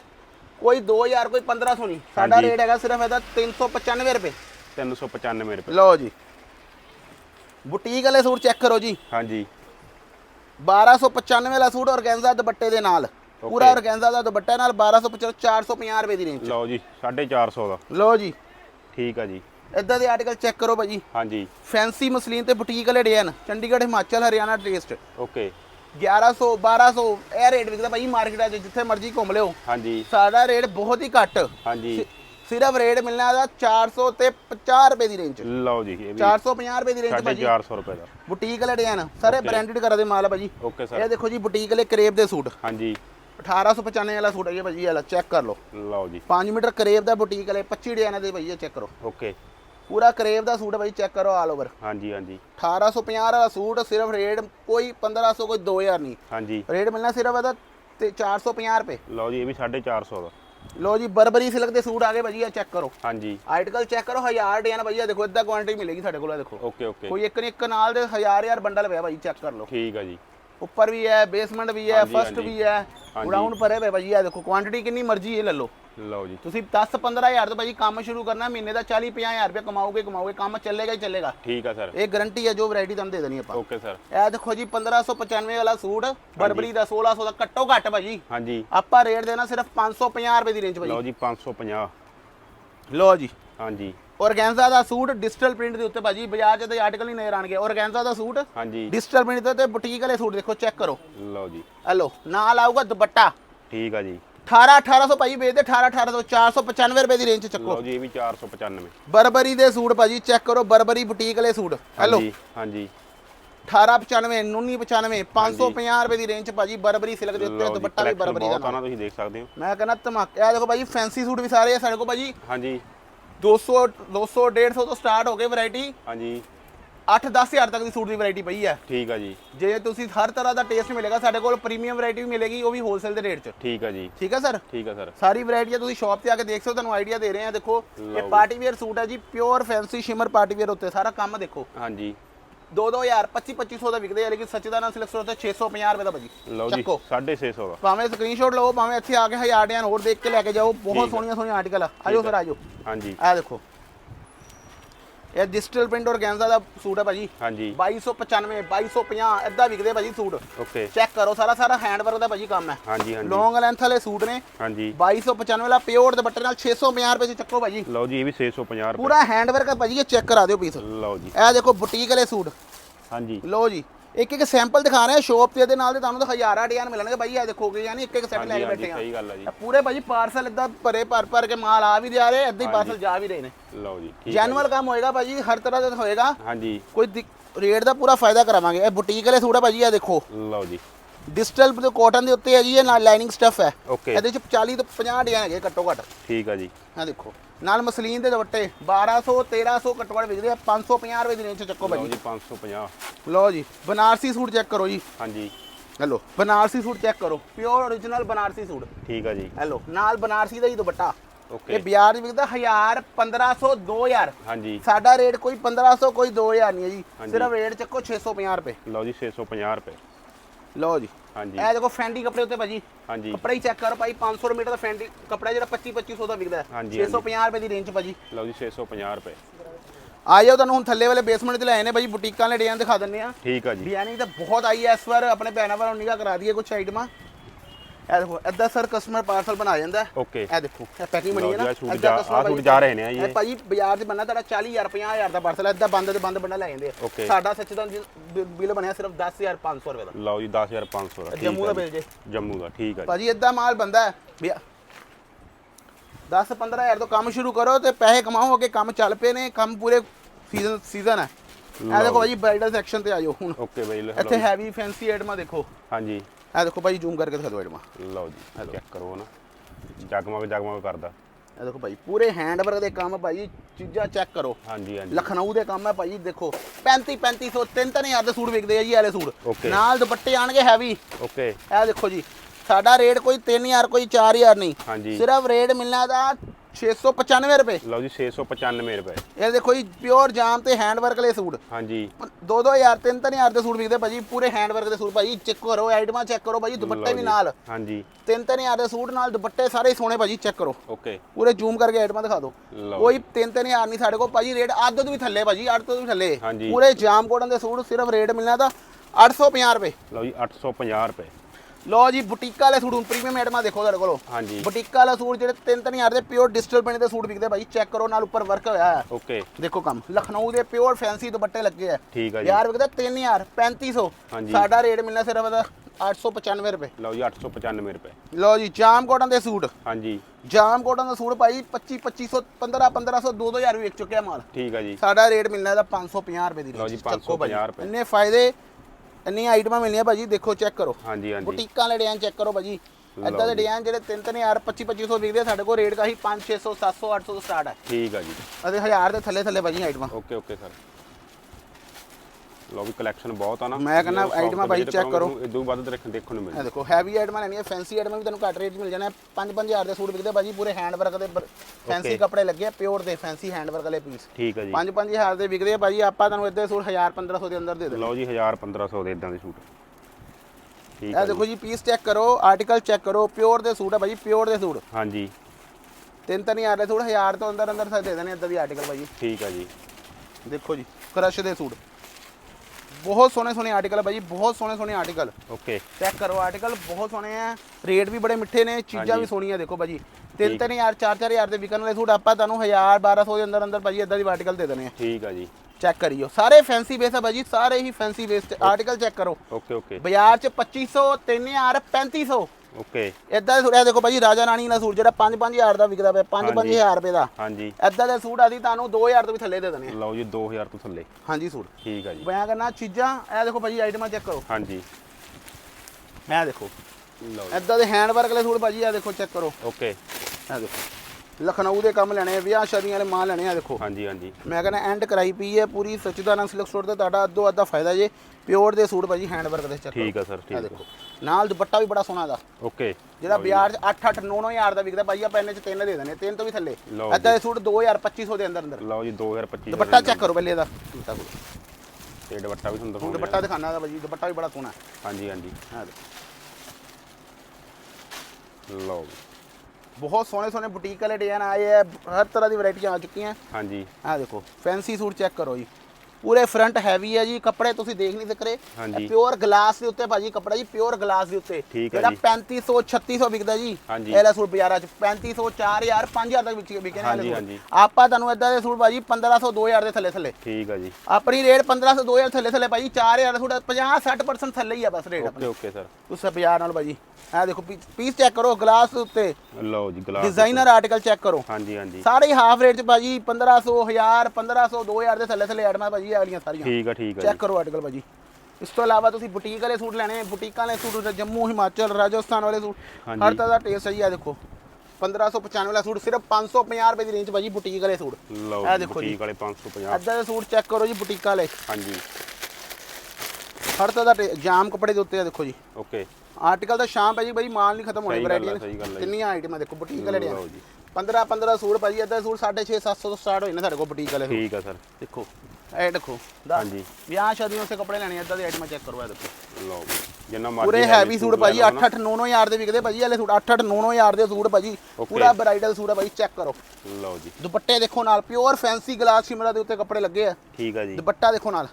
ਕੋਈ 2000 ਕੋਈ 1500 ਨਹੀਂ। ਸਾਡਾ ਹਾਂਜੀ। ਰੇਟ ਹੈਗਾ ਸਿਰਫ ਇਹਦਾ 395 ਰੁਪਏ। 395 ਰੁਪਏ। ਲਓ ਜੀ। ਬੁਟੀਕ ਵਾਲੇ ਸੂਟ ਚੈੱਕ ਕਰੋ ਜੀ। ਹਾਂਜੀ। 1295 ਵਾਲਾ ਸੂਟ ਔਰਗੈਂਜ਼ਾ ਦੁਪੱਟੇ ਦੇ ਨਾਲ। ਪੂਰਾ ਔਰਗੈਂਜ਼ਾ ਦਾ ਦੁਪੱਟਾ ਨਾਲ 1250 450 ਰੁਪਏ ਦੀ ਰੇਂਜ ਲਓ ਜੀ 450 ਦਾ। ਲਓ ਜੀ। ਠੀਕ ਆ ਜੀ। ਇਦਾਂ ਦੇ ਆਰਟੀਕਲ ਚੈੱਕ ਕਰੋ ਭਾਜੀ। ਹਾਂਜੀ। ਫੈਂਸੀ ਮਸਲੀਨ ਤੇ ਬੁਟੀਕ ਵਾਲੇ design Chandigarh Himachal Haryana taste okay 1100 1200 ਇਹ ਰੇਟ ਵਿਕਦਾ ਭਾਜੀ ਮਾਰਕੀਟ 'ਚ ਜਿੱਥੇ ਮਰਜ਼ੀ ਘੁੰਮ ਲਿਓ। ਹਾਂਜੀ। ਸਾਡਾ ਰੇਟ ਬਹੁਤ ਹੀ ਘੱਟ। ਹਾਂਜੀ। ਸਿਰਫ ਰੇਟ ਮਿਲਣਾ ਇਹਦਾ 400 ਤੇ 50 ਰੁਪਏ ਦੀ ਰੇਂਜ ਲਓ ਜੀ ਇਹ ਵੀ 450 ਰੁਪਏ ਦੀ ਰੇਂਜ ਭਾਜੀ। 450 ਰੁਪਏ ਦਾ। ਬੁਟੀਕ ਵਾਲੇ ਡਿਜ਼ਾਈਨ ਸਾਰੇ ਬ੍ਰਾਂਡਡ ਕਰਦੇ ਮਾਲ ਆ ਭਾਜੀ। ਓਕੇ ਇਹ ਦੇਖੋ ਜੀ ਬੁਟੀਕ ਵਾਲੇ ਕਰੇਬ ਦੇ ਸੂਟ। ਹਾਂਜੀ। 1895 ਵਾਲਾ ਸੂਟ ਹੈ ਭਾਜੀ ਵਾਲਾ ਚੈੱਕ ਕਰ ਲਓ। ਲਓ ਜੀ। 5 ਮੀਟਰ ਕਰੇਬ ਦਾ ਬੁਟੀਕ ਵਾਲੇ 25 ਡਿਜ਼ਾਈਨਾਂ ਦੇ ਭਾਜੀ ਇਹ ਚੈੱਕ ਕਰੋ। ਓਕੇ ਪੂਰਾ ਕਰੇਬ ਦਾ ਸੂਟ ਭਾਜੀ ਚੈੱਕ ਕਰੋ ਆਲ ਓਵਰ ਹਾਂਜੀ ਹਾਂਜੀ। 1850 ਵਾਲਾ ਸੂਟ ਸਿਰਫ ਰੇਟ ਕੋਈ 1500 ਕੋਈ 2000 ਨਹੀਂ। ਹਾਂਜੀ। ਰੇਟ ਮਿਲਣਾ ਸਿਰਫ ਇਹਦਾ ਤੇ 450 ਰੁਪਏ। ਲਓ ਜੀ ਇਹ ਵੀ 450 ਦਾ। ਲੋ ਜੀ ਬਰਬਰੀ ਸਿਲਕ ਦੇ ਸੂਟ ਆ ਗਏ ਭਾਜੀ ਇਹ ਚੈੱਕ ਕਰੋ। ਹਾਂਜੀ। ਆਰਟੀਕਲ ਚੈੱਕ ਕਰੋ 1000 ਡਿਜ਼ਾਈਨ ਭਾਜੀ ਇਹ ਦੇਖੋ ਇਦਾਂ ਕੁਆਂਟੀਟੀ ਮਿਲੇਗੀ ਸਾਡੇ ਕੋਲ ਇਹ ਦੇਖੋ। Okay okay. ਕੋਈ ਇੱਕ ਨਹੀਂ ਇੱਕ ਨਾਲ ਦੇ 1000 ਯਾਰ ਬੰਡਲ ਪਿਆ ਭਾਜੀ ਚੈੱਕ ਕਰ ਲਓ। ਠੀਕ ਆ ਜੀ। ਉੱਪਰ ਵੀ ਹੈ ਬੇਸਮੈਂਟ ਵੀ ਹੈ ਫਸਟ। ਵੀ ਹੈ। ਗਰਾਊਂਡ ਭਰੇ ਪਏ ਭਾਜੀ ਇਹ ਦੇਖੋ ਕੁਆਂਟੀਟੀ ਕਿੰਨੀ ਮਰਜ਼ੀ ਇਹ ਲੈ ਲਓ। ਲਓ ਜੀ। ਤੁਸੀਂ 10 15000 ਤੋਂ ਭਾਜੀ ਕੰਮ ਸ਼ੁਰੂ ਕਰਨਾ ਮਹੀਨੇ ਦਾ 40 50000 ਰੁਪਏ ਕਮਾਓਗੇ ਕਮਾਓਗੇ ਕੰਮ ਚੱਲੇਗਾ ਹੀ ਚੱਲੇਗਾ। ਠੀਕ ਆ ਸਰ। ਇਹ ਗਾਰੰਟੀ ਹੈ ਜੋ ਵੈਰਾਈਟੀ ਤੁਹਾਨੂੰ ਦੇ ਦੇਣੀ ਆਪਾਂ। ਓਕੇ ਸਰ ਇਹ ਦੇਖੋ ਜੀ 1595 ਵਾਲਾ ਸੂਟ ਬਰਬਰੀ ਦਾ 1600 ਦਾ ਘੱਟੋ ਘੱਟ ਭਾਜੀ। ਹਾਂਜੀ। ਆਪਾਂ ਰੇਟ ਦੇਣਾ ਸਿਰਫ 550 ਰੁਪਏ ਦੀ ਰੇਂਜ ਲਓ ਭਾਜੀ ਜੀ 550 ਲਓ ਜੀ। ਹਾਂਜੀ। ਔਰਗੈਂਜ਼ਾ ਦਾ ਸੂਟ ਡਿਜੀਟਲ ਪ੍ਰਿੰਟ ਦੇ ਉੱਤੇ ਭਾਜੀ ਬਾਜ਼ਾਰ 'ਚ ਤੇ ਆਰਟੀਕਲ ਹੀ ਨਜ਼ਰ ਆਣਗੇ ਔਰਗੈਂਜ਼ਾ ਦਾ ਸੂਟ ਹਾਂਜੀ। ਡਿਜੀਟਲ ਪ੍ਰਿੰਟ ਉੱਤੇ ਬੁਟੀਕ ਵਾਲੇ ਸੂਟ ਦੇਖੋ ਚੈੱਕ ਕਰੋ। ਲਓ ਜੀ। ਹਲੋ ਨਾਲ ਆਊਗਾ ਦੁਪੱਟਾ। ਠੀਕ ਆ ਜੀ। 18 1800 ਭਾਜੀ ਵੇਚਦੇ 18 1800 495 ਰੁਪਏ ਦੀ ਰੇਂਜ 'ਚ ਚੱਕੋ। ਲਓ ਜੀ ਇਹ ਵੀ 495 ਬਰਬਰੀ ਦੇ ਸੂਟ ਭਾਜੀ ਚੈੱਕ ਕਰੋ ਬਰਬਰੀ ਬੁਟੀਕ ਵਾਲੇ ਸੂਟ। ਹਲੋ ਹਾਂਜੀ ਹਾਂਜੀ। 1895 1995 550 ਰੁਪਏ ਦੀ ਰੇਂਜ 'ਚ ਭਾਜੀ ਬਰਬਰੀ ਸਿਲਕ ਦੇ ਉੱਤੇ ਦੁਪੱਟਾ ਵੀ ਬਰਬਰੀ ਦਾ ਬਹੁਤ ਆ ਨਾਲ। ਨਾ ਤੁਸੀਂ ਦੇਖ ਸਕਦੇ ਹੋ। ਮੈਂ ਕਹਿੰਦਾ ਧਮਾਕੇ ਆ ਦੇਖੋ ਭਾਜੀ ਫੈਂਸੀ ਸੂਟ ਵੀ ਸਾਰੇ ਆ ਸਾਡੇ ਕੋਲ ਭਾਜੀ। ਹਾਂਜੀ। 200 200 150 ਤੋਂ ਸਟਾਰਟ ਹੋ ਗਏ ਵੈਰਾਈਟੀ ਹਾਂਜੀ। 8 10000 ਤੱਕ ਦੀ ਸੂਟ ਦੀ ਵੈਰਾਈਟੀ ਪਈ ਹੈ। ਠੀਕ ਆ ਜੀ। ਜੇ ਤੁਸੀਂ ਹਰ ਤਰ੍ਹਾਂ ਦਾ ਟੇਸਟ ਮਿਲੇਗਾ ਸਾਡੇ ਕੋਲ ਪ੍ਰੀਮੀਅਮ ਵੈਰਾਈਟੀ ਵੀ ਮਿਲੇਗੀ ਉਹ ਵੀ ਹੋਲਸੇਲ ਦੇ ਰੇਟ 'ਚ। ਠੀਕ ਆ ਜੀ। ਠੀਕ ਹੈ ਸਰ ਠੀਕ ਆ ਸਰ ਸਾਰੀ ਵੈਰਾਈਟੀਆਂ ਤੁਸੀਂ ਸ਼ਾਪ ਤੇ ਆ ਕੇ ਦੇਖ ਸਕਦੇ ਹੋ ਤੁਹਾਨੂੰ ਆਈਡੀਆ ਦੇ ਰਹੇ ਆ। ਦੇਖੋ ਇਹ। ਪਾਰਟੀ ਵੇਅਰ ਸੂਟ ਹੈ ਜੀ pure fancy shimmer party wear ਉੱਤੇ ਸਾਰਾ ਕੰਮ ਦੇਖੋ। ਹਾਂਜੀ। 2 2000 25 2500 ਦਾ ਵਿਕਦੇ ਆ ਲੇਕਿਨ ਸੱਚਦਾ ਸਿਲਕ ਸਟੋਰ ਤੇ 650 ਰੁਪਏ ਦਾ ਭਾਜੀ। ਲਓ ਜੀ ਚੱਕੋ। 650 ਦਾ। ਭਾਵੇਂ ਸਕਰੀਨਸ਼ਾਟ ਲਓ ਭਾਵੇਂ ਇੱਥੇ ਆ ਕੇ ਹਜ਼ਾਰ ਡਿਆਨ ਹੋਰ ਦੇਖ ਕੇ ਲੈ ਕੇ ਜਾਓ ਬਹੁਤ ਸੋਹਣੀਆਂ ਸੋਹਣੀਆਂ ਆਰਟੀਕਲ ਆ। ਆਜੋ ਸਰ ਆਜੋ। ਹਾਂਜੀ। ਆ ਦੇਖੋ। ਇਹ ਡਿਜੀਟਲ ਪ੍ਰਿੰਟ ਔਰਗੈਂਜ਼ਾ ਦਾ ਸੂਟ ਹੈ ਭਾਜੀ। ਹਾਂਜੀ। 2295 2250 ਏਦਾਂ ਵਿਕਦੇ ਭਾਜੀ ਸੂਟ। ਓਕੇ। ਚੈੱਕ ਕਰੋ ਸਾਰਾ ਸਾਰਾ ਹੈਂਡ ਵਰਕ ਦਾ ਭਾਜੀ ਕੰਮ ਹੈ। ਹਾਂਜੀ ਹਾਂਜੀ। ਲੌਂਗ ਲੈਂਥ ਵਾਲੇ ਸੂਟ ਨੇ। ਹਾਂਜੀ। 2295 ਵਾਲਾ ਪਿਓਰ ਦੁਪੱਟੇ ਨਾਲ 650 ਰੁਪਏ ਚ ਚੱਕੋ ਭਾਜੀ। ਲਓ ਜੀ ਇਹ ਵੀ 650 ਰੁਪਏ। ਪੂਰਾ ਹੈਂਡ ਵਰਕ ਹੈ ਭਾਜੀ ਇਹ ਚੈੱਕ ਕਰਾ ਦਿਓ ਪੀਸ ਲਓ ਜੀ। ਇਹ ਦੇਖੋ ਬੁਟੀਕ ਵਾਲੇ ਸੂਟ। ਹਾਂਜੀ। ਲਓ ਜੀ। ਇੱਕ ਇੱਕ ਸੈਂਪਲ ਦਿਖਾ ਰਹੇ ਆ ਸ਼ੋਪ ਤੇ ਇਹਦੇ ਨਾਲ ਤੇ ਤੁਹਾਨੂੰ ਤਾਂ ਹਜ਼ਾਰਾਂ ਡਿਜ਼ਾਈਨ ਮਿਲਣਗੇ ਭਾਈ ਇਹ ਦੇਖੋਗੇ ਯਾਨੀ ਇੱਕ ਇੱਕ ਸੈੱਟ ਲੈ ਕੇ ਬੈਠੇ ਆ। ਸਹੀ ਗੱਲ ਆ ਜੀ। ਇਹ ਪੂਰੇ ਭਾਜੀ ਪਾਰਸਲ ਇਦਾਂ ਭਰੇ ਭਰ ਭਰ ਕੇ ਮਾਲ ਆ ਵੀ ਜਾ ਰਹੇ ਏਦਾਂ ਹੀ ਪਾਰਸਲ ਜਾ ਵੀ ਰਹੇ ਨੇ। ਲਓ ਜੀ ਠੀਕ ਆ ਜੈਨੂਅਲ ਕੰਮ ਹੋਏਗਾ ਭਾਜੀ ਹਰ ਤਰ੍ਹਾਂ ਦਾ ਹੋਏਗਾ। ਹਾਂਜੀ। ਕੋਈ ਰੇਟ ਦਾ ਪੂਰਾ ਫਾਇਦਾ ਕਰਾਵਾਂਗੇ। ਇਹ ਬੁਟੀਕ ਵਾਲੇ ਸੂਟ ਭਾਜੀ ਇਹ ਦੇਖੋ। ਲਓ ਜੀ। ਡਿਜੀਟਲ ਤੇ ਕਾਟਨ ਦੇ ਉੱਤੇ ਹੈ ਜੀ ਇਹ ਨਾਲ ਲਾਈਨਿੰਗ ਸਟਫ ਹੈ। ਇਹਦੇ ਚ 40 ਤੋਂ 50 ਡਿਜ਼ਾਈਨ ਹੈਗੇ ਘੱਟੋ ਘੱਟ। ਠੀਕ ਆ ਜੀ। ਆ ਦੇਖੋ। ਨਾਲ ਮਸਲੀਨ ਦੇ ਦੁਪੱਟੇ 1200 1300 ਘੱਟੋ ਘੱਟ ਵਿਕਦੇ ਆ 550 ਰੁਪਏ ਦੀ ਰੇਂਜ ਚ ਚੱਕੋ ਭਾਜੀ। ਜੀ 550 ਲਓ ਜੀ ਬਨਾਰਸੀ ਸੂਟ ਚੈੱਕ ਕਰੋ ਜੀ। ਹਾਂਜੀ। ਹੈਲੋ ਬਨਾਰਸੀ ਸੂਟ ਚੈੱਕ ਕਰੋ ਪਿਓਰ origignal ਬਨਾਰਸੀ ਸੂਟ। ਠੀਕ ਆ ਜੀ। ਹੈਲੋ ਨਾਲ ਬਨਾਰਸੀ ਦਾ ਹੀ ਦੁਪੱਟਾ। ਇਹ ਓਕੇ ਬਾਜ਼ਾਰ ਚ ਵਿਕਦਾ 1000 1500 2000 ਹਾਂਜੀ। ਸਾਡਾ ਰੇਟ ਕੋਈ 1500 ਕੋਈ 2000 ਨਹੀਂ ਹੈ ਜੀ। ਸਿਰਫ ਰੇਟ ਚੱਕੋ 650 ਰੁਪਏ। ਲਓ ਜੀ 650 ਰੁਪਏ। ਲਓ ਜੀ। ਹਾਂਜੀ। ਇਹ ਦੇਖੋ ਫੈਂਡੀ ਕੱਪੜੇ ਉੱਤੇ ਭਾਜੀ। ਹਾਂਜੀ। ਕੱਪੜਾ ਹੀ ਚੈੱਕ ਕਰੋ ਭਾਈ 500 ਮੀਟਰ ਦਾ ਫੈਂਡੀ ਕੱਪੜਾ ਜਿਹੜਾ 25 2500 ਦਾ ਵਿਕਦਾ। ਹੈ ਹਾਂਜੀ, 650 ਰੁਪਏ ਦੀ ਰੇਂਜ ਭਾਜੀ। ਲਓ ਜੀ 650 ਰੁਪਏ। ਆ ਜਾਓ ਤੁਹਾਨੂੰ ਹੁਣ ਥੱਲੇ ਵਾਲੇ ਬੇਸਮੈਂਟ ਤੇ ਲੈ ਆਏ ਨੇ ਭਾਜੀ ਬੁਟੀਕਾਂ ਵਾਲੇ ਡਿਜ਼ਾਈਨ ਦਿਖਾ ਦਿੰਨੇ ਆ ਠੀਕ ਆ ਜੀ। ਡਿਜ਼ਾਈਨਿੰਗ ਤਾਂ ਬਹੁਤ ਆਈ ਹੈ ਇਸ ਵਾਰ ਆਪਣੇ ਭੈਣਾਂ ਵੱਲੋਂ ਨਿਗਾਹ ਕਰਾ ਦਈਏ ਕੁਝ ਆਈਟਮਾਂ ਇਹ ਦੇਖੋ ਏਦਾਂ ਸਰ ਕਸਟਮਰ ਪਾਰਸਲ ਬਣਾ ਜਾਂਦਾ। ਹੈ। ਓਕੇ ਇਹ ਦੇਖੋ ਇਹ ਪੈਕਿੰਗ ਬਣੀ ਹੈ ਨਾ ਸੂਟ ਏਦਾਂ ਜਾ- ਰਹੇ ਨੇ ਆ ਇਹ। ਭਾਜੀ ਬਾਜ਼ਾਰ 'ਚ ਬੰਨਾ ਤੁਹਾਡਾ 40000 50000 ਦਾ ਪਾਰਸਲ ਏਦਾਂ ਬੰਦ ਦੇ ਬੰਦ ਬੰਦਾ ਲੈ ਜਾਂਦੇ ਆ. ਸਾਡਾ ਸੱਚਦਾ ਬਿੱਲ ਬਣਿਆ ਸਿਰਫ 10500 ਰੁਪਏ ਦਾ। ਲਓ ਜੀ 10500 ਦਾ ਜੰਮੂ ਦਾ। ਬਿੱਲ ਜੇ। ਜੰਮੂ ਦਾ ਠੀਕ ਜੀ। ਭਾਜੀ ਏਦਾਂ ਮਾਲ ਬੰਦਾ ਹੈ 10 15000 ਤੋਂ ਕੰਮ ਸ਼ੁਰੂ ਕਰੋ ਤੇ ਪੈਸੇ ਕਮਾਓ ਅੱਗੇ ਕੰਮ ਚੱਲ ਪਏ ਨੇ ਕੰਮ ਪੂਰੇ ਸੀਜ਼ਨ ਸੀਜ਼ਨ ਹੈ। ਇਹ ਦੇਖੋ ਭਾਜੀ ਬ੍ਰਾਈਡਲ ਸੈਕਸ਼ਨ ਤੇ ਆ ਜਾਓ ਹੁਣ। ਓਕੇ ਲਓ ਇੱਥੇ। ਹੈਵੀ ਫੈਂਸੀ ਆਈਟਮਾਂ ਦੇਖੋ। ਹਾਂਜੀ। ਇਹ ਦੇਖੋ ਭਾਜੀ ਜ਼ੂਮ ਕਰਕੇ ਦਿਖਾ ਦਿਓ ਆਈਟਮਾਂ ਲਓ ਜੀ ਚੈੱਕ ਕਰੋ ਨਾ ਜਗਮਗ ਜਗਮਗ ਕਰਦਾ। ਇਹ ਦੇਖੋ ਭਾਈ ਪੂਰੇ ਹੈਂਡ ਵਰਕ ਦੇ ਕੰਮ ਭਾਈ ਚੀਜ਼ਾਂ ਚੈੱਕ ਕਰੋ। ਹਾਂਜੀ ਹਾਂਜੀ। ਲਖਨਊ ਦੇ ਕੰਮ ਹੈ ਭਾਈ ਦੇਖੋ 35 3500 ਤਿੰਨ ਤਿੰਨ ਹਜ਼ਾਰ ਦੇ ਸੂਟ ਵਿਕਦੇ ਆ ਜੀ ਵਾਲੇ ਸੂਟ. ਨਾਲ ਦੁਪੱਟੇ ਆਣਗੇ ਹੈਵੀ ਓਕੇ। ਇਹ ਦੇਖੋ ਜੀ ਸਾਡਾ ਰੇਟ ਕੋਈ 3000 ਕੋਈ 4000 ਨਹੀਂ। ਹਾਂਜੀ। ਸਿਰਫ ਰੇਟ ਮਿਲਣਾ ਦਾ 695 ਰੁਪਏ। ਲਓ ਜੀ 695 ਰੁਪਏ। ਇਹ ਦੇਖੋ ਜੀ ਪਿਓਰ ਜਾਮ ਤੇ ਹੈਂਡ ਵਰਕ ਵਾਲੇ ਸੂਟ। ਹਾਂਜੀ। 2-2000 3-3000 ਦੇ ਸੂਟ ਵਿਕਦੇ ਭਾਜੀ ਪੂਰੇ ਹੈਂਡ ਵਰਕ ਦੇ ਸੂਟ ਭਾਜੀ ਚੈੱਕ ਕਰੋ ਆਈਟਮਾਂ ਚੈੱਕ ਕਰੋ ਭਾਜੀ ਦੁਪੱਟੇ ਵੀ। ਨਾਲ। ਹਾਂਜੀ। 3-3000 ਦੇ ਸੂਟ ਨਾਲ ਦੁਪੱਟੇ ਸਾਰੇ ਸੋਹਣੇ ਭਾਜੀ ਚੈੱਕ ਕਰੋ। ਓਕੇ ਪੂਰੇ ਜ਼ੂਮ ਕਰਕੇ ਆਈਟਮਾਂ ਦਿਖਾ ਦਿਓ। ਕੋਈ 3-3000 ਨਹੀਂ ਸਾਡੇ ਕੋਲ ਭਾਜੀ ਰੇਟ ਅੱਧ ਤੋਂ ਵੀ ਥੱਲੇ ਭਾਜੀ ਅੱਧ ਤੋਂ ਵੀ ਥੱਲੇ। ਪੂਰੇ ਜਾਮ ਕੋਟਨ ਦੇ ਸੂਟ ਸਿਰਫ ਰੇਟ ਮਿਲਣਾ ਤਾਂ 850 ਰੁਪਏ। ਲਓ ਜੀ 850 ਰੁਪਏ। ਲਓ ਜੀ ਬੁਟੀਕਾ ਵਾਲੇ ਸੂਟ ਹੁਣ ਪ੍ਰੀਮੀਅਮ ਆਈਟਮਾਂ ਦੇਖੋ ਤੁਹਾਡੇ ਕੋਲ। ਹਾਂਜੀ। ਬੁਟੀਕਾ ਵਾਲਾ ਸੂਟ ਜਿਹੜੇ 3-3000 ਦੇ ਪਿਓਰ ਡਿਜੀਟਲ ਪ੍ਰਿੰਟ ਦੇ ਸੂਟ ਵਿਕਦੇ ਭਾਜੀ ਚੈੱਕ ਕਰੋ ਨਾਲ ਉੱਪਰ ਵਰਕ ਹੋਇਆ ਹੈ। ਓਕੇ। ਦੇਖੋ ਕੰਮ ਲਖਨਊ ਦੇ ਪਿਓਰ ਫੈਂਸੀ ਦੁਪੱਟੇ ਲੱਗੇ ਆ। ਠੀਕ ਆ ਜੀ। ਯਾਰ ਵਿਕਦਾ 3000 3500 ਹਾਂਜੀ। ਸਾਡਾ ਰੇਟ ਮਿਲਣਾ ਸਿਰਫ ਇਹਦਾ 895 ਰੁਪਏ। ਲਓ ਜੀ 895 ਰੁਪਏ। ਲਓ ਜੀ ਜਾਮ ਕੋਟਨ ਦੇ ਸੂਟ। ਹਾਂਜੀ। ਜਾਮ ਕੋਟਨ ਦਾ ਸੂਟ ਭਾਈ 25 2500 15 1500 2000 ਵੀ ਵਿਕ ਚੁੱਕਿਆ ਮਾਲ। ਠੀਕ ਆ ਜੀ। ਸਾਡਾ ਰੇਟ ਮਿਲਣਾ ਇਹਦਾ 550 ਰੁਪਏ ਦੀ ਲਓ ਜੀ, range। ਚੱਕੋ ਭਾਜੀ। 550 ਰੁਪਏ। ਇੰਨੇ ਫਾਇਦੇ ਇੰਨੀਆਂ ਆਈਟਮਾਂ ਮਿਲਣੀਆਂ ਭਾਜੀ ਦੇਖੋ ਚੈੱਕ ਕਰੋ। ਹਾਂਜੀ ਹਾਂਜੀ। ਬੁਟੀਕਾਂ ਵਾਲੇ ਡਿਜ਼ਾਈਨ ਚੈੱਕ ਕਰੋ ਭਾਜੀ। ਇਦਾਂ ਦੇ। ਡਿਜ਼ਾਈਨ ਜਿਹੜੇ 3 3000 25 2500 ਵਿਕਦੇ ਸਾਡੇ ਕੋਲ ਰੇਟ ਕਾਹੀ 5 600 700 800 ਤੋਂ ਸਟਾਰਟ ਹੈ ਠੀਕ ਆ ਜੀ। ਅਤੇ 1000 ਦੇ ਥੱਲੇ ਥੱਲੇ ਭਾਜੀ ਆਈਟਮਾਂ। Okay okay sir. ਲਓ ਵੀ ਕਲੈਕਸ਼ਨ ਬਹੁਤ ਆ ਨਾ। ਮੈਂ ਕਹਿੰਦਾ ਆਈਟਮਾਂ visit check ਕਰੋ। ਇਦੋਂ ਵੱਧ ਦੇਖਣ ਦੇਖਣ ਨੂੰ ਇਹ ਮਿਲਦਾ ਦੇਖੋ ਹੈਵੀ ਆਈਟਮਾਂ ਲੈਣੀਆਂ ਫੈਂਸੀ ਆਈਟਮਾਂ ਵੀ ਤੁਹਾਨੂੰ ਘੱਟ ਰੇਟ 'ਚ ਮਿਲ ਜਾਣਾ 5-5000 ਦੇ ਸੂਟ ਵਿਕਦੇ ਭਾਜੀ ਪੂਰੇ ਹੈਂਡ ਵਰਕ ਦੇ ਫੈਂਸੀ. ਕੱਪੜੇ ਲੱਗੇ ਆ ਪਿਓਰ ਦੇ ਫੈਂਸੀ ਹੈਂਡ ਵਰਕ ਵਾਲੇ ਪੀਸ ਠੀਕ ਆ ਜੀ। 5-5000 ਦੇ ਵਿਕਦੇ ਆ ਭਾਜੀ ਆਪਾਂ ਤੁਹਾਨੂੰ ਇੱਦੇ ਸੂਟ 1000-1500 ਦੇ ਅੰਦਰ ਦੇ ਦੇਣਾ। ਲਓ ਜੀ 1000 1500 ਦੇ ਇਦਾਂ ਦੇ ਸੂਟ। ਠੀਕ ਇਹ ਆ ਦੇਖੋ ਜੀ ਪੀਸ ਚੈੱਕ ਕਰੋ ਆਰਟੀਕਲ ਚੈੱਕ ਕਰੋ ਪਿਓਰ ਦੇ ਸੂਟ ਆ ਭਾਜੀ ਪਿਓਰ ਦੇ ਸੂਟ। ਹਾਂਜੀ। ਤਿੰਨ ਤਿੰਨ ਹਜ਼ਾਰ ਦੇ ਸੂਟ 1000 ਤੋਂ ਅੰਦਰ ਅੰਦਰ ਦੇ ਦੇਣੇ ਇਦਾਂ ਦੀ ਆਰਟੀਕਲ ਭਾਜੀ ਠੀਕ ਆ ਜੀ। ਦੇਖੋ ਜੀ ਕ੍ਰਸ਼ ਦੇ ਸੂਟ। ਬਹੁਤ ਸੋਹਣੇ ਸੋਹਣੇ ਆਰਟੀਕਲ ਭਾਜੀ ਬਹੁਤ ਸੋਹਣੇ ਸੋਹਣੇ ਆਰਟੀਕਲ ਓਕੇ ਚੈੱਕ ਕਰੋ ਆਰਟੀਕਲ ਬਹੁਤ ਸੋਹਣੇ ਆ। ਰੇਟ ਵੀ ਬੜੇ ਮਿੱਠੇ ਨੇ ਚੀਜ਼ਾਂ। ਵੀ ਸੋਹਣੀਆਂ ਦੇਖੋ ਭਾਜੀ ਤਿੰਨ ਤਿੰਨ ਹਜ਼ਾਰ ਚਾਰ ਚਾਰ ਹਜ਼ਾਰ ਦੇ ਵਿਕਣ ਵਾਲੇ ਸੂਟ ਆਪਾਂ ਤੁਹਾਨੂੰ 1000 1200 ਦੇ ਅੰਦਰ ਅੰਦਰ ਭਾਜੀ ਇਦਾਂ ਦੀ ਆਰਟੀਕਲ ਦੇ ਦੇਣੇ ਆ। ਠੀਕ ਆ ਜੀ। ਚੈੱਕ ਕਰਿਓ। ਸਾਰੇ ਫੈਂਸੀ ਬੇਸ ਆ ਭਾਜੀ ਸਾਰੇ ਹੀ ਫੈਂਸੀ ਬੇਸ ਆਰਟੀਕਲ ਚੈੱਕ ਕਰੋ। ਓਕੇ ਓਕੇ ਬਾਜ਼ਾਰ 'ਚ 2500 3000 3500 ਓਕੇ। ਇਦਾਂ ਦੇ ਸੂਟ ਇਹ ਦੇਖੋ ਭਾਜੀ ਰਾਜਾ ਰਾਣੀ ਦਾ ਸੂਟ ਜਿਹੜਾ 5 5000 ਦਾ ਵਿਕਦਾ ਪਿਆ 5 ਹਾਂਜੀ। 5000 ਰੁਪਏ ਦਾ। ਹਾਂਜੀ। ਇਦਾਂ ਦੇ ਸੂਟ ਅਸੀਂ ਤੁਹਾਨੂੰ 2000 ਤੋਂ ਵੀ ਥੱਲੇ ਦੇ ਆ। ਲਓ ਜੀ 2000 ਤੋਂ ਥੱਲੇ। ਹਾਂਜੀ ਸੂਟ। ਠੀਕ ਆ ਜੀ। ਬਿਆਨ ਕਰਨਾ ਚੀਜ਼ਾਂ ਇਹ ਦੇਖੋ ਭਾਜੀ ਆਈਟਮਾਂ ਚੈੱਕ ਕਰੋ। ਹਾਂਜੀ। ਇਹ ਦੇਖੋ। ਲਓ ਇਦਾਂ ਦੇ ਹੈਂਡ ਵਰਕ ਵਾਲੇ ਸੂਟ ਭਾਜੀ ਇਹ ਦੇਖੋ ਚੈੱਕ ਕਰੋ। ਓਕੇ। ਇਹ ਦੇਖੋ। ਲਖਨਊ ਦੇ ਕੰਮ ਲੈਣੇ ਆ ਵਿਆਹ ਸ਼ਾਦੀਆਂ ਵਾਲੇ ਮਾਲ ਲੈਣੇ ਆ ਦੇਖੋ। ਹਾਂਜੀ ਹਾਂਜੀ। ਮੈਂ ਕਹਿੰਦਾ ਐਂਡ ਕਰਾਈ ਪਈ ਹੈ ਪੂਰੀ ਸੱਚਦਾਨੰਦ ਸਿਲਕ ਸਟੋਰ ਤੇ ਤੁਹਾਡਾ ਅੱਧੋ ਅੱਧਾ ਫਾਇਦਾ ਜੇ ਪਿਓਰ ਦੇ ਸੂਟ ਭਾਜੀ ਹੈਂਡ ਵਰਕ ਦੇ ਚੱਕਰ। ਠੀਕ ਆ ਸਰ ਠੀਕ ਦੇਖੋ ਨਾਲ ਦੁਪੱਟਾ ਵੀ ਬੜਾ ਸੋਹਣਾ ਦਾ। ਓਕੇ ਜਿਹੜਾ ਬਾਜ਼ਾਰ 'ਚ 8 8 9 9 ਹਜ਼ਾਰ ਦਾ ਵਿਕਦਾ ਭਾਜੀ ਆਪਾਂ ਇਹਨੇ 'ਚ ਤਿੰਨ ਦੇ ਦੇਣੇ ਤਿੰਨ ਤੋਂ ਵੀ ਥੱਲੇ। ਲਓ ਏਦਾਂ ਦੇ ਸੂਟ 2000 2500 ਦੇ ਅੰਦਰ ਅੰਦਰ। ਲਓ ਜੀ 2025 ਦੁਪੱਟਾ ਚੈੱਕ ਕਰੋ ਪਹਿਲੇ ਦੁਪੱਟਾ ਕੋਲ। ਤੇ ਦੁਪੱਟਾ ਵੀ ਤੁਹਾਨੂੰ ਦਿਖਾਉਂਦੇ ਦੁਪੱਟਾ ਦਿਖਾਣਾ ਦਾ ਭਾਜੀ ਦੁਪੱਟਾ ਵੀ ਬੜਾ ਸੋਹਣਾ। ਹੈ ਹਾਂਜੀ। ਹਾਂਜੀ ਦੇਖੋ। ਲਓ। ਬਹੁਤ ਸੋਹਣੇ ਸੋਹਣੇ ਬੁਟੀਕ ਵਾਲੇ ਡਿਜ਼ਾਈਨ ਆਏ ਆ ਹਰ ਤਰ੍ਹਾਂ ਦੀ ਵੈਰਾਈਟੀਆਂ ਆ ਚੁੱਕੀਆਂ। ਹਾਂਜੀ। ਆ ਦੇਖੋ ਫੈਂਸੀ ਸੂਟ ਚੈੱਕ ਕਰੋ ਜੀ। ਪੂਰੇ ਫਰੰਟ ਹੈਵੀ ਹੈ ਜੀ ਕੱਪੜੇ ਤੁਸੀਂ ਦੇਖ ਨਹੀਂ ਹਾਂਜੀ। ਪਿਓਰ ਗਲਾਸ ਦੇ ਉੱਤੇ ਭਾਜੀ ਕੱਪੜਾ ਜੀ ਪਿਓਰ ਗਲਾਸ ਦੇ ਉੱਤੇ। ਹੈ ਜਿਹੜਾ ਜੀ। 3500 3600 ਵਿਕਦਾ ਜੀ। ਹਾਂਜੀ। ਇਹਦਾ ਸੂਟ ਬਾਜ਼ਾਰਾਂ 'ਚ 3500 4000 5000 ਤੱਕ ਵਿੱਚ ਵਿਕੇ ਨੇ। ਸੂਟ। ਆਪਾਂ ਤੁਹਾਨੂੰ ਇਦਾਂ ਦੇ ਸੂਟ ਭਾਜੀ 1500 2000 ਦੇ ਥੱਲੇ ਥੱਲੇ। ਠੀਕ ਆ ਜੀ। ਆਪਣੀ ਰੇਟ 1500 2000 ਥੱਲੇ ਥੱਲੇ ਭਾਜੀ 4000 ਦਾ ਸੂਟ 50 60% ਥੱਲੇ ਹੀ ਆ ਬਸ ਰੇਟ ਆਪਣਾ। ਓਕੇ ਸਰ ਉਸ ਬਾਜ਼ਾਰ ਨਾਲ ਭਾਜੀ। ਆ ਦੇਖੋ ਪੀਸ ਚੈੱਕ ਕਰੋ ਗਲਾਸ ਉੱਤੇ। ਲਓ ਜੀ ਗਲਾਸ ਡਿਜ਼ਾਈਨਰ ਆਰਟੀਕਲ ਚੈੱਕ ਕਰੋ। ਹਾਂਜੀ ਹਾਂਜੀ। ਸਾਰੇ ਹਾਫ ਰੇਟ ਚ ਭਾਜੀ 1500 1000 1500 2000 ਦੇ ਥੱਲੇ ਥੱਲੇ ਐਡਮਾਂ ਭਾਜੀ ਵਾਲੀਆਂ ਸਾਰੀਆਂ। ਠੀਕ ਆ ਠੀਕ ਆ ਚੈੱਕ ਕਰੋ ਆਰਟੀਕਲ ਭਾਜੀ। ਇਸ ਤੋਂ ਇਲਾਵਾ ਤੁਸੀਂ ਬੁਟੀਕ ਵਾਲੇ ਸੂਟ ਲੈਣੇ ਬੁਟੀਕਾਂ ਵਾਲੇ ਸੂਟ ਜੰਮੂ ਹਿਮਾਚਲ ਰਾਜਸਥਾਨ ਵਾਲੇ ਸੂਟ। ਹਰ ਤਰ੍ਹਾਂ ਦਾ ਟੇਸਟ ਹੈ ਜੀ ਆ ਦੇਖੋ। 1595 ਵਾਲਾ ਸੂਟ ਸਿਰਫ 550 ਰੁਪਏ ਦੀ ਰੇਂਜ ਭਾਜੀ ਬੁਟੀਕ ਵਾਲੇ ਸੂਟ। ਲਓ ਇਹ ਦੇਖੋ ਜੀ। ਬੁਟੀਕ ਵਾਲੇ 550 ਅੱਧਾ ਦੇ ਸੂਟ ਚੈੱਕ ਕਰੋ ਜੀ ਬੁਟੀਕਾਂ ਵਾਲੇ। ਹਾਂਜੀ। ਹਰ ਤਰ੍ਹਾਂ ਦਾ ਜਾਮ ਕੱਪੜੇ ਦੇ ਉੱਤੇ ਆ ਦੇਖੋ ਜੀ। ਓਕੇ। ਆਰਟੀਕਲ ਦਾ ਸ਼ਾਮ ਭਾਜੀ ਭਾਈ ਮਾਲ ਨਹੀਂ ਖਤਮ ਹੋਣੇ ਜੀ। ਕਿੰਨੀਆਂ ਆਈਟਮਾਂ ਦੇਖੋ ਬੁਟੀਕ ਵਾਲੇ ਦੇ ਲਓ ਜੀ। 15 15 ਸੂਟ ਭਾਜੀ ਅੱਧਾ ਸੂਟ 650 700 ਤੋਂ ਸਟਾਰਟ ਹੋਏ ਨੇ ਸਾਡੇ ਕੋਲ ਬੁਟੀਕ ਵਾਲੇ ਠੀਕ ਆ ਸਰ। ਦੇਖੋ। ਇਹ ਦੇਖੋ ਹਾਂਜੀ। ਵਿਆਹ ਸ਼ਾਦੀਆਂ ਉਸੇ ਕੱਪੜੇ ਲੈਣੇ ਇਦਾਂ ਦੇ ਆਈਟਮਾਂ ਚੈੱਕ ਕਰੋ ਇਹ ਦੇਖੋ। ਲਓ ਜਿੰਨਾ ਮਰਜ਼ੀ ਪੂਰੇ ਹੈਵੀ ਸੂਟ ਭਾਜੀ ਲੈ 8 ਲਓ 8 9 9 ਹਜ਼ਾਰ ਦੇ ਵਿਕਦੇ ਭਾਜੀ ਵਾਲੇ ਸੂਟ 8 8 9 9 ਹਜ਼ਾਰ ਦੇ ਸੂਟ ਭਾਜੀ. ਪੂਰਾ ਬ੍ਰਾਈਡਲ ਸੂਟ ਹੈ ਭਾਜੀ ਚੈੱਕ ਕਰੋ। ਲਓ ਜੀ। ਦੁਪੱਟੇ ਦੇਖੋ ਨਾਲ ਪਿਓਰ ਫੈਂਸੀ ਗਲਾਸ ਸ਼ਿਮਲਾ ਦੇ ਉੱਤੇ ਕੱਪੜੇ ਲੱਗੇ ਆ। ਠੀਕ ਆ ਜੀ। ਦੁਪੱਟਾ ਦੇਖੋ ਨਾਲ।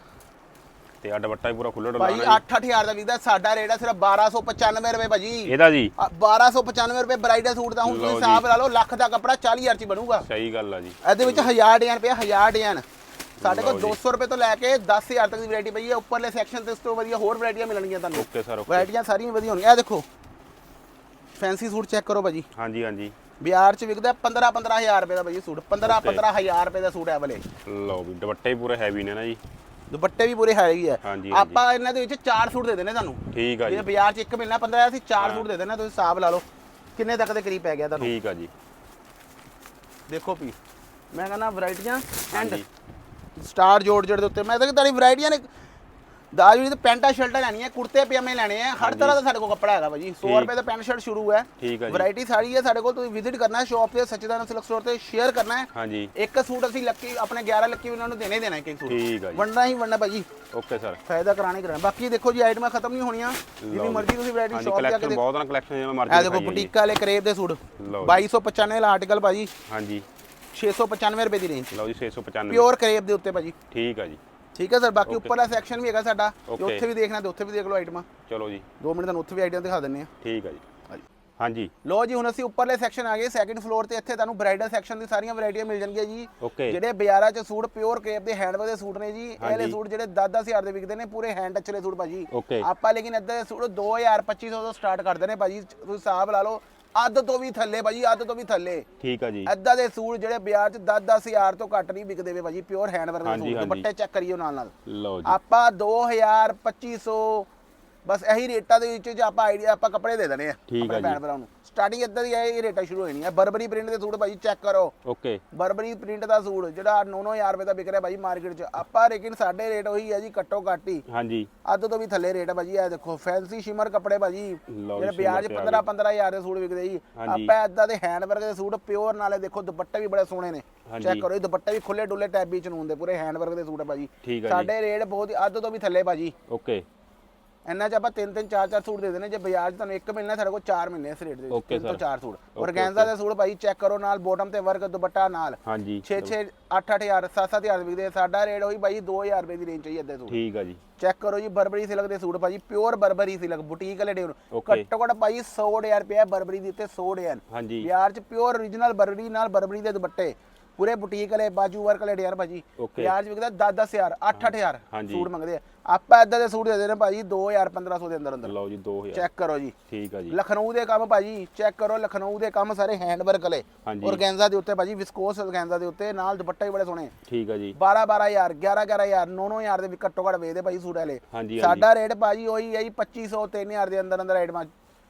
ਤੇ ਆ ਦੁਪੱਟਾ ਵੀ ਪੂਰਾ ਖੁੱਲ੍ਹਾ ਡੁੱਲਾ 8 8 ਹਜ਼ਾਰ ਦਾ ਵਿਕਦਾ ਸਾਡਾ ਰੇਟ ਹੈ ਸਿਰਫ 1295 ਰੁਪਏ ਭਾਜੀ। ਇਹਦਾ ਜੀ। ਆ, 1295 ਰੁਪਏ ਬ੍ਰਾਈਡਲ ਸੂਟ ਦਾ ਹੁਣ ਤੁਸੀਂ। ਹਿਸਾਬ ਲਾ ਲਓ ਲੱਖ ਦਾ ਕੱਪੜਾ 40 ਹਜ਼ਾਰ ਚ ਹੀ ਬਣੂਗਾ। ਸਹੀ ਗੱਲ ਆ ਜੀ। ਇਹਦੇ ਵਿੱਚ 1000 ਡਿਜ਼ਾਈਨ ਪਿਆ 1000 ਡਿਜ਼ਾਈਨ ਸਾਡੇ ਕੋਲ ਲਓ ਜੀ। 200 ਰੁਪਏ ਤੋਂ ਲੈ ਕੇ 10000 ਤੱਕ ਦੀ ਵੈਰਾਈਟੀ ਪਈ ਹੈ। ਉੱਪਰਲੇ ਸੈਕਸ਼ਨ ਤੇ ਇਸ ਤੋਂ ਵਧੀਆ ਹੋਰ ਵੈਰਾਈਟੀਆਂ ਮਿਲਣਗੀਆਂ ਤੁਹਾਨੂੰ। ਓਕੇ ਸਰ ਓਕੇ ਵੈਰਾਈਟੀਆਂ ਸਾਰੀਆਂ ਵਧੀਆ ਹੋਣਗੀਆਂ। ਇਹ ਦੇਖੋ ਫੈਂਸੀ ਸੂਟ ਚੈੱਕ ਕਰੋ ਭਾਜੀ। ਹਾਂਜੀ ਹਾਂਜੀ। ਬਿਹਾਰ ਚ ਵਿਕਦਾ 15 15000 ਰੁਪਏ ਦਾ ਭਾਜੀ ਸੂਟ। 15 Okay. 15000 ਰੁਪਏ ਦਾ ਸੂਟ ਹੈ ਵਾਲੇ ਲਓ ਵੀ ਦੁਪੱਟੇ ਵੀ ਪੂਰੇ ਹੈਵੀ ਨੇ ਨਾ ਜੀ। ਦੁਪੱਟੇ ਵੀ ਪੂਰੇ ਹੈਗੇ ਆ ਹਾਂਜੀ, ਆਪਾਂ ਇਹਨਾਂ ਦੇ ਵਿੱਚ ਚਾਰ ਸੂਟ ਦੇ ਦੇਣੇ ਤੁਹਾਨੂੰ। ਠੀਕ ਆ ਜੀ। ਜੇ ਬਾਜ਼ਾਰ ਚ ਇੱਕ ਮਿਲਣਾ 15 ਅਸੀਂ ਚਾਰ ਸੂਟ ਦੇ ਦੇਣਾ ਤੁਸੀਂ ਹਿਸਾਬ ਲਾ ਲਓ ਕਿੰਨੇ ਤੱਕ ਦੇ ਕਰੀਬ ਪੈ ਗਿਆ ਤੁਹਾਨੂੰ? ਠੀਕ ਆ ਜੀ। ਦੇਖੋ ਪੀ ਮੈਂ ਕਹਿੰਦਾ ਵੈਰਾਈਟੀਆਂ ਐਂਡ ਸਟਾਰ ਜੋੜ ਜੋੜ ਦੇ ਉੱਤੇ। ਮੈਂ ਤਾਂ ਕਿ ਤੁਹਾਡੀ ਵੈਰਾਈਟੀਆਂ ਨੇ ਦਾਜ ਵੀ ਤੇ ਪੈਂਟਾਂ ਸ਼ਰਟਾਂ ਲੈਣੀਆਂ ਕੁੜਤੇ ਪਜਾਮੇ ਲੈਣੇ ਆ। ਹਰ ਤਰ੍ਹਾਂ ਦਾ ਸਾਡੇ ਕੋਲ ਕੱਪੜਾ ਹੈਗਾ ਭਾਜੀ। 100 ਰੁਪਏ ਦਾ ਪੈਂਟ ਸ਼ਰਟ ਸ਼ੁਰੂ ਹੈ। ਵੈਰਾਈਟੀ ਸਾਰੀ ਹੈ ਸਾਡੇ ਕੋਲ। ਤੁਸੀਂ ਵਿਜ਼ਿਟ ਕਰਨਾ ਹੈ ਸ਼ਾਪ ਤੇ ਸੱਚਿਦਾਨੰਦ ਸਿਲਕ ਸਟੋਰ ਤੇ ਸ਼ੇਅਰ ਕਰਨਾ ਹੈ। ਹਾਂਜੀ। ਇੱਕ ਸੂਟ ਅਸੀਂ ਲੱਕੀ ਆਪਣੇ 11 ਲੱਕੀ ਉਹਨਾਂ ਨੂੰ ਦੇਣੇ ਦੇਣਾ ਇੱਕ ਇੱਕ ਸੂਟ। ਠੀਕ ਹੈ ਜੀ। ਵੰਡਣਾ ਹੀ ਵੰਡਣਾ ਭਾਜੀ। ਓਕੇ ਸਰ ਫਾਇਦਾ ਕਰਾਣਾ ਹੀ ਕਰਾਣਾ ਬਾਕੀ ਦੇਖੋ ਜੀ ਆਈਟਮਾਂ ਖਤਮ ਨਹੀਂ ਹੋਣੀਆਂ। ਜਿੰਨੀ ਮਰਜ਼ੀ ਤੁਸੀਂ ਵੈਰਾਈਟੀ ਸ਼ਾਪ ਜਾ ਕੇ ਦੇਖੋ ਬਹੁਤ ਨਾ ਕਲੈਕਸ਼ਨ ਜਿਵੇਂ ਮਰਜ਼ੀ ਦੇਖੋ ਦਿਖਾਈਏ ਜੀ। ਬੁਟੀਕ ਵਾਲੇ ਕਰੇਬ ਦੇ ਸੂਟ। ਲਓ 2295 ਵਾਲਾ ਆਰਟੀਕਲ ਭਾਜੀ। ਹਾਂਜੀ। 695 ਰੁਪਏ ਦੀ ਰੇਂਜ ਲਓ ਜੀ 695 ਪਿਓਰ ਕਰੇਬ ਦੇ ਉੱਤੇ ਭਾਜੀ। ਠੀਕ ਹੈ ਜੀ। ਠੀਕ ਹੈ ਸਰ ਬਾਕੀ ਉੱਪਰਲਾ ਸੈਕਸ਼ਨ ਵੀ ਹੈਗਾ ਸਾਡਾ। ਜੇ. ਉੱਥੇ ਵੀ ਦੇਖਣਾ ਤੇ ਉੱਥੇ ਵੀ ਦੇਖ ਲਓ ਆਈਟਮਾਂ ਚਲੋ ਜੀ। 2 ਮਿੰਟ ਤੁਹਾਨੂੰ ਉੱਥੇ ਵੀ ਆਈਟਮ ਦਿਖਾ ਦਿੰਨੇ ਆ। ਠੀਕ ਹੈ ਜੀ। ਹਾਂਜੀ। ਲੋ ਜੀ ਹੁਣ ਅਸੀਂ ਉੱਪਰਲੇ ਸੈਕਸ਼ਨ ਆ ਗਏ ਸੈਕਿੰਡ ਫਲੋਰ ਤੇ ਇੱਥੇ ਤੁਹਾਨੂੰ ਬ੍ਰਾਈਡਲ ਸੈਕਸ਼ਨ ਦੀ ਸਾਰੀਆਂ ਵੈਰਾਈਟੀਆਂ ਮਿਲ ਜਾਣਗੀਆਂ ਜੀ ਜਿਹੜੇ ਬਾਜ਼ਾਰਾਂ 'ਚ ਸੂਟ ਪਿਓਰ ਕੇਪ ਦੇ ਹੈਂਡਵਰਕ ਦੇ ਸੂਟ ਨੇ ਜੀ ਇਹ ਵਾਲੇ ਹਾਂਜੀ। ਸੂਟ ਜਿਹੜੇ 10-10 ਹਜ਼ਾਰ ਦੇ ਵਿਕਦੇ ਨੇ ਪੂਰੇ ਹੈਂਡ ਟੱਚ ਵਾਲੇ ਸੂਟ ਭਾਜੀ। ਆਪਾਂ ਲੇਕਿਨ ਇੱਦਾਂ ਦੇ ਸੂਟ 2000 2500 ਤੋਂ ਸਟਾਰਟ ਕਰਦੇ ਨੇ ਭਾਜੀ। ਤੁਸੀਂ ਹਿਸਾਬ ਲਾ ਲਓ ਅੱਧ ਤੋਂ ਵੀ ਥੱਲੇ ਭਾਜੀ ਅੱਧ ਤੋਂ ਵੀ ਥੱਲੇ। ਠੀਕ ਹੈ ਜੀ। ਐਦਾਂ ਦੇ ਸੂਟ ਜਿਹੜੇ ਬਾਜ਼ਾਰ 'ਚ 10-10 ਹਜ਼ਾਰ ਤੋਂ ਘੱਟ ਨਹੀਂ ਵਿਕਦੇ ਵੇ ਭਾਜੀ ਪਿਓਰ ਹੈਂਡਵਰਕ ਦੇ ਹਾਂਜੀ, ਸੂਟ ਹਾਂਜੀ। ਦੁਪੱਟੇ ਚੈੱਕ ਕਰੀਓ ਨਾਲ ਨਾਲ ਲਓ ਜੀ। ਆਪਾਂ 2000 2500 ਬਸ ਇਹੀ ਰੇਟਾਂ ਦੇ ਵਿੱਚ ਜੇ ਆਪਾਂ ਆਈਡੀਆ ਆਪਾਂ ਕੱਪੜੇ ਦੇ ਦੇਣੇ ਆ ਠੀਕ ਜੀ। ਭੈਣ ਭਰਾਵਾਂ ਨੂੰ। ਸਟਾਰਟਿੰਗ ਇਦਾਂ ਦੀ ਹੈ ਇਹ ਰੇਟਾਂ ਸ਼ੁਰੂ ਹੋ ਜਾਣੀਆਂ। ਬਰਬਰੀ ਪ੍ਰਿੰਟ ਦੇ ਸੂਟ ਭਾਜੀ ਚੈੱਕ ਕਰੋ। ਓਕੇ। ਬਰਬਰੀ ਪ੍ਰਿੰਟ ਦਾ ਸੂਟ ਜਿਹੜਾ 9-9000 ਰੁਪਏ ਦਾ ਵਿਕ ਰਿਹਾ ਭਾਜੀ ਮਾਰਕੀਟ 'ਚ। ਆਪਾਂ ਲੇਕਿਨ ਸਾਡੇ ਰੇਟ ਉਹੀ ਹੈ ਜੀ ਘੱਟੋ ਘੱਟ ਹੀ। ਹਾਂਜੀ। ਅੱਧ ਤੋਂ ਵੀ ਥੱਲੇ ਰੇਟ ਹੈ ਭਾਜੀ ਇਹ ਦੇਖੋ ਫੈਂਸੀ ਸ਼ਿਮਰ ਕੱਪੜੇ ਭਾਜੀ। ਜਿਹੜੇ ਜੀ, ਬਾਜ਼ਾਰ 'ਚ shimmer ਤੇ ਆ 15-15000 ਦੇ ਸੂਟ ਵਿਕਦੇ ਜੀ। ਆਪਾਂ ਇਦਾਂ ਦੇ ਹੈਂਡਵਰਕ ਦੇ ਸੂਟ ਪਿਓਰ ਨਾਲੇ ਦੇਖੋ ਦੁਪੱਟੇ ਵੀ ਬੜੇ ਸੋਹਣੇ ਨੇ। ਚੈੱਕ ਕਰੋ ਇਹ ਦੁਪੱਟੇ ਵੀ ਖੁੱਲੇ ਡੁੱਲੇ ਟੈਬੀ ਚ ਨੂਨ ਦੇ ਪੂਰੇ ਹੈਂਡਵਰਕ ਦੇ ਸੂਟ ਹੈ ਭਾਜੀ। ਹੈ ਸਾਡੇ ਰੇਟ ਬਹੁਤ ਹੀ ਅੱਧ ਤੋਂ ਵੀ ਥੱਲੇ ਭਾਜੀ। ਓਕੇ। ਇੰਨਾ ਚ ਆਪਾਂ ਤਿੰਨ ਤਿੰਨ ਚਾਰ ਚਾਰ ਸੂਟ ਦੇ ਦੇਣੇ ਜੇ ਬਾਜ਼ਾਰ 'ਚ ਤੁਹਾਨੂੰ ਇੱਕ ਮਿਲਣਾ ਸਾਡੇ ਕੋਲ ਚਾਰ ਮਿਲਣੇ ਇਸ ਰੇਟ ਦੇ ਵਿੱਚ ਤਿੰਨ ਤੋਂ. ਚਾਰ ਸੂਟ। ਔਰਗੈਂਜ਼ਾ ਦੇ ਸੂਟ ਭਾਜੀ ਚੈੱਕ ਕਰੋ ਨਾਲ ਬੋਟਮ ਤੇ ਵਰਕ ਦੁਪੱਟਾ ਨਾਲ। ਹਾਂਜੀ। 6 6 8 8000 7 7000 ਵਿਕਦੇ ਆ। ਸਾਡਾ ਰੇਟ ਹੋਈ ਭਾਜੀ 2000 ਰੁਪਏ ਦੀ ਰੇਂਜ ਚਾਹੀਏ ਅੱਧੇ ਸੂਟ। ਠੀਕ ਹੈ ਜੀ। ਚੈੱਕ ਕਰੋ ਜੀ ਬਰਬਰੀ ਸਿਲਕ ਦੇ ਸੂਟ ਭਾਜੀ ਪਿਓਰ ਬਰਬਰੀ ਸਿਲਕ ਬੁਟੀਕ ਵਾਲੇ ਡੇ Okay. ਘੱਟੋ ਘੱਟ ਭਾਜੀ 100 ਡੇਰ ਪਿਆ ਬਰਬਰੀ ਦੇ ਉੱਤੇ 100 ਡੇਰ ਹਾਂਜੀ। ਬਿਹਾਰ ਚ ਪਿਓਰ origignal ਬਰਬਰੀ ਨਾਲ ਬਰਬਰੀ ਦੇ ਦੁਪੱਟੇ। ਪੂਰੇ ਬੁਟੀਕ ਵਾਲੇ ਬਾਜੂ ਵਰਕ ਵਾਲੇ ਡੇਰ ਭਾਜੀ. ਬਿਹਾਰ ਚ ਵਿਕਦਾ 10 10000 8 8000 ਹਾਂਜੀ। ਸੂਟ ਮੰਗਦੇ ਆ। ਆਪਾਂ ਇਦਾਂ ਦੇ ਸੂਟ ਦੇ ਦੇਣੇ ਭਾਜੀ 2000 1500 ਦੇ ਅੰਦਰ ਅੰਦਰ। ਲਓ ਜੀ 2000 ਚੈੱਕ ਕਰੋ ਜੀ। ਠੀਕ ਹੈ ਜੀ। ਲਖਨਊ ਦੇ ਕੰਮ ਭਾਜੀ ਚੈੱਕ ਕਰੋ ਲਖਨਊ ਦੇ ਕੰਮ ਸਾਰੇ ਹੈਂਡ ਵਰਕ ਵਾਲੇ। ਔਰਗੈਂਜ਼ਾ ਦੇ ਉੱਤੇ ਭਾਜੀ ਵਿਸਕੋਸ ਔਰਗੈਂਜ਼ਾ ਦੇ ਉੱਤੇ ਨਾਲ ਦੁਪੱਟੇ ਵੀ ਬੜੇ ਸੋਹਣੇ। ਠੀਕ ਹੈ ਜੀ। 12 12000 11 11000 9 9000 ਦੇ ਵੀ ਘੱਟੋ ਘੱਟ ਵੇਚਦੇ ਭਾਜੀ ਸੂਟ ਵਾਲੇ। ਸਾਡਾ ਰੇਟ ਭਾਜੀ ਉਹੀ ਹੈ ਜੀ 2500 3000 ਦੇ ਅੰਦਰ ਅੰਦਰ ਆਈਟਮਾਂ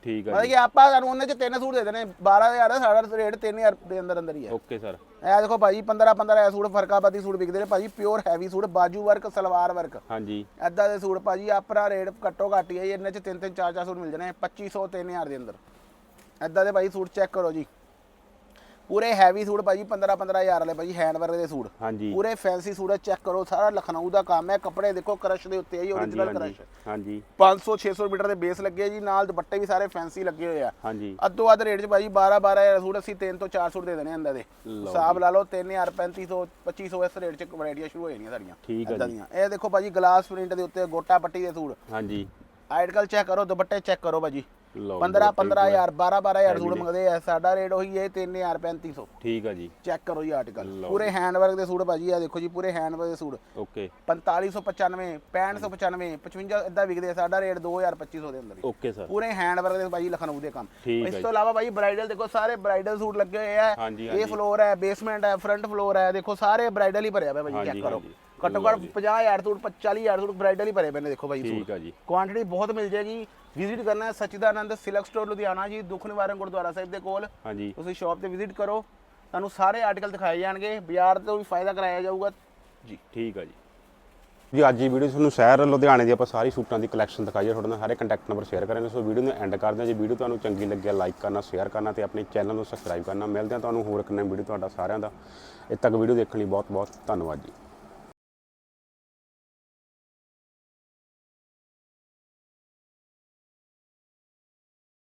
ਠੀਕ ਹੈ ਮਤਲਬ ਕਿ ਆਪਾਂ ਤੁਹਾਨੂੰ ਉਹਨੇ ਚ ਤਿੰਨ ਸੂਟ ਦੇ ਦੇਣੇ 12000 ਦਾ ਸਾਡਾ ਰੇਟ 3000 ਦੇ ਅੰਦਰ ਅੰਦਰ ਹੀ ਹੈ ਓਕੇ ਸਰ। ਇਹ ਦੇਖੋ ਭਾਜੀ 15 15 ਇਹ ਸੂਟ ਫਰਕਾਬਾਦੀ ਸੂਟ ਵਿਕਦੇ ਨੇ। ਭਾਜੀ ਪਿਓਰ ਹੈਵੀ ਸੂਟ ਬਾਜੂ ਵਰਕ ਸਲਵਾਰ ਵਰਕ ਹਾਂਜੀ। ਐਦਾਂ ਦੇ ਸੂਟ ਭਾਜੀ ਆਪਣਾ ਰੇਟ ਘੱਟੋ ਘੱਟ ਹੀ ਹੈ ਇਹਨਾਂ ਚ ਤਿੰਨ ਤਿੰਨ ਚਾਰ ਚਾਰ ਸੂਟ ਮਿਲ ਜਾਣੇ 2500 3000 ਦੇ ਅੰਦਰ। ਐਦਾਂ ਦੇ ਭਾਜੀ ਸੂਟ ਚੈੱਕ ਕਰੋ ਜੀ। ਪੂਰੇ ਹੈਵੀ ਸੂਟ ਭਾਜੀ 15 15000 ਵਾਲੇ ਭਾਜੀ ਹੈਂਡ ਵਰਕ ਦੇ ਸੂਟ। ਹਾਂਜੀ। ਪੂਰੇ ਫੈਂਸੀ ਸੂਟ ਚੈੱਕ ਕਰੋ ਸਾਰਾ ਲਖਨਊ ਦਾ ਕੰਮ ਹੈ ਕੱਪੜੇ ਦੇਖੋ ਕਰਸ਼ ਦੇ ਉੱਤੇ ਹੈ ਜੀ origignal ਕਰਸ਼ ਹਾਂਜੀ 500 600 ਮੀਟਰ ਦੇ ਬੇਸ ਲੱਗੇ ਜੀ ਨਾਲ ਦੁਪੱਟੇ ਵੀ ਸਾਰੇ ਫੈਂਸੀ ਲੱਗੇ ਹੋਏ ਆ। ਹਾਂਜੀ। ਅੱਧੋ ਅੱਧ ਰੇਟ 'ਚ ਭਾਜੀ 12 12000 ਸੂਟ ਅਸੀਂ 3 ਤੋਂ 4 ਸੂਟ ਦੇ ਦੇਣੇ ਅੰਦਰ ਦੇ। ਹਿਸਾਬ ਲਾ ਲਓ 3000 3500 2500 ਇਸ ਰੇਟ 'ਚ ਵੈਰਾਈਟੀਆਂ ਸ਼ੁਰੂ ਹੋ ਜਾਣੀਆਂ ਸਾਡੀਆਂ ਠੀਕ ਹੈ ਦੀਆਂ। ਇਹ ਦੇਖੋ ਭਾਜੀ ਗਲਾਸ ਪ੍ਰਿੰਟ ਦੇ ਉੱਤੇ ਗੋਟਾ ਪੱਟੀ ਦੇ ਸੂਟ। ਹਾਂਜੀ। ਆਰਟੀਕਲ ਚੈੱਕ ਕਰੋ ਦੁਪੱਟੇ ਚੈੱਕ ਕਰੋ ਭਾਜੀ। ਲਓ 15 15000 12 12000 ਸੂਟ। ਮੰਗਦੇ ਆ। ਸਾਡਾ ਰੇਟ ਉਹੀ ਹੈ 3000 3500 ਠੀਕ ਹੈ ਜੀ। ਚੈੱਕ ਕਰੋ ਜੀ ਆਰਟੀਕਲ ਪੂਰੇ ਦੇ ਸੂਟ ਭਾਜੀ ਆ ਦੇਖੋ ਜੀ ਪੂਰੇ ਹੈਂਡ ਵਰਕ ਦੇ ਸੂਟ। ਓਕੇ। 4595 6595 55 ਇਦਾਂ ਵਿਕਦੇ ਆ। ਸਾਡਾ ਰੇਟ 2250 ਦੇ ਅੰਦਰ ਹੀ। Okay sir. ਪੂਰੇ ਹੈਂਡ ਵਰਕ ਦੇ ਭਾਜੀ ਲਖਨਊ ਦੇ ਕੰਮ। ਇਸ ਤੋਂ ਇਲਾਵਾ ਭਾਜੀ ਬ੍ਰਾਈਡਲ ਦੇਖੋ ਸਾਰੇ ਬ੍ਰਾਈਡਲ ਸੂਟ ਲੱਗੇ ਹੋਏ ਆ। ਹਾਂਜੀ, ਇਹ ਹਾਂਜੀ। ਫਲੋਰ ਹੈ ਬੇਸਮੈਂਟ ਹੈ ਫਰੰਟ ਫਲੋਰ ਹੈ ਦੇਖੋ ਸਾਰੇ ਬ੍ਰਾਈਡਲ ਹੀ ਭਰਿਆ ਹੋਇਆ ਭਾਜੀ ਚੈੱਕ ਕਰੋ। ਘੱਟੋ ਘੱਟ 50000 ਸੂਟ 40000 ਸੂਟ ਬ੍ਰਾਈਡਲ ਹੀ ਭਰੇ ਪਏ ਨੇ ਦੇਖੋ ਠੀਕ ਸੂਟ। ਹੈ ਜੀ। ਕੁਆਂਟੀਟੀ ਬਹੁਤ ਮਿਲ ਜਾਏਗੀ। ਵਿਜ਼ਿਟ ਕਰਨਾ ਹੈ ਸਚਿਦਾਨੰਦ ਸਿਲਕ ਸਟੋਰ ਲੁਧਿਆਣਾ ਜੀ ਦੁੱਖ ਨਿਵਾਰਨ ਗੁਰਦੁਆਰਾ ਸਾਹਿਬ ਦੇ ਕੋਲ। ਹਾਂਜੀ। ਤੁਸੀਂ ਸ਼ਾਪ ਤੇ ਵਿਜ਼ਿਟ ਕਰੋ। ਤੁਹਾਨੂੰ ਸਾਰੇ ਆਰਟੀਕਲ ਦਿਖਾਏ ਜਾਣਗੇ। ਬਾਜ਼ਾਰ ਤੋਂ ਵੀ ਫਾਇਦਾ ਕਰਾਇਆ ਜਾਊਗਾ। ਜੀ ਠੀਕ ਹੈ ਜੀ। ਜੀ ਅੱਜ ਦੀ ਵੀਡੀਓ ਤੁਹਾਨੂੰ ਸ਼ਹਿਰ ਲੁਧਿਆਣੇ ਦੀ ਆਪਾਂ ਸਾਰੀ ਸੂਟਾਂ ਦੀ ਕਲੈਕਸ਼ਨ ਦਿਖਾਈ ਹੈ ਤੁਹਾਡੇ ਨਾਲ ਸਾਰੇ ਕੰਟੈਕਟ ਨੰਬਰ ਸ਼ੇਅਰ ਕਰਾਂਗੇ। ਸੋ ਵੀਡੀਓ ਨੂੰ ਐਂਡ ਕਰਦੇ ਹਾਂ। ਜੇ ਵੀਡੀਓ ਤੁਹਾਨੂੰ ਚੰਗੀ ਲੱਗਿਆ ਲਾਈਕ ਕਰਨਾ ਸ਼ੇਅਰ ਕਰਨਾ ਤੇ ਆਪਣੇ ਚੈਨਲ ਨੂੰ ਸਬਸਕ੍ਰਾਈਬ ਕਰਨਾ। ਮਿਲਦੇ ਹਾਂ ਤੁਹਾਨੂੰ ਹੋਰ ਇੱਕ ਨਵੀਂ ਵੀਡੀਓ ਤੁਹਾਡਾ ਸਾਰਿਆਂ ਦਾ। ਇੱਥੇ ਤੱਕ ਵੀਡੀਓ ਦੇਖਣ ਲਈ ਬਹੁਤ ਬਹੁਤ ਧੰਨਵਾਦ ਜੀ।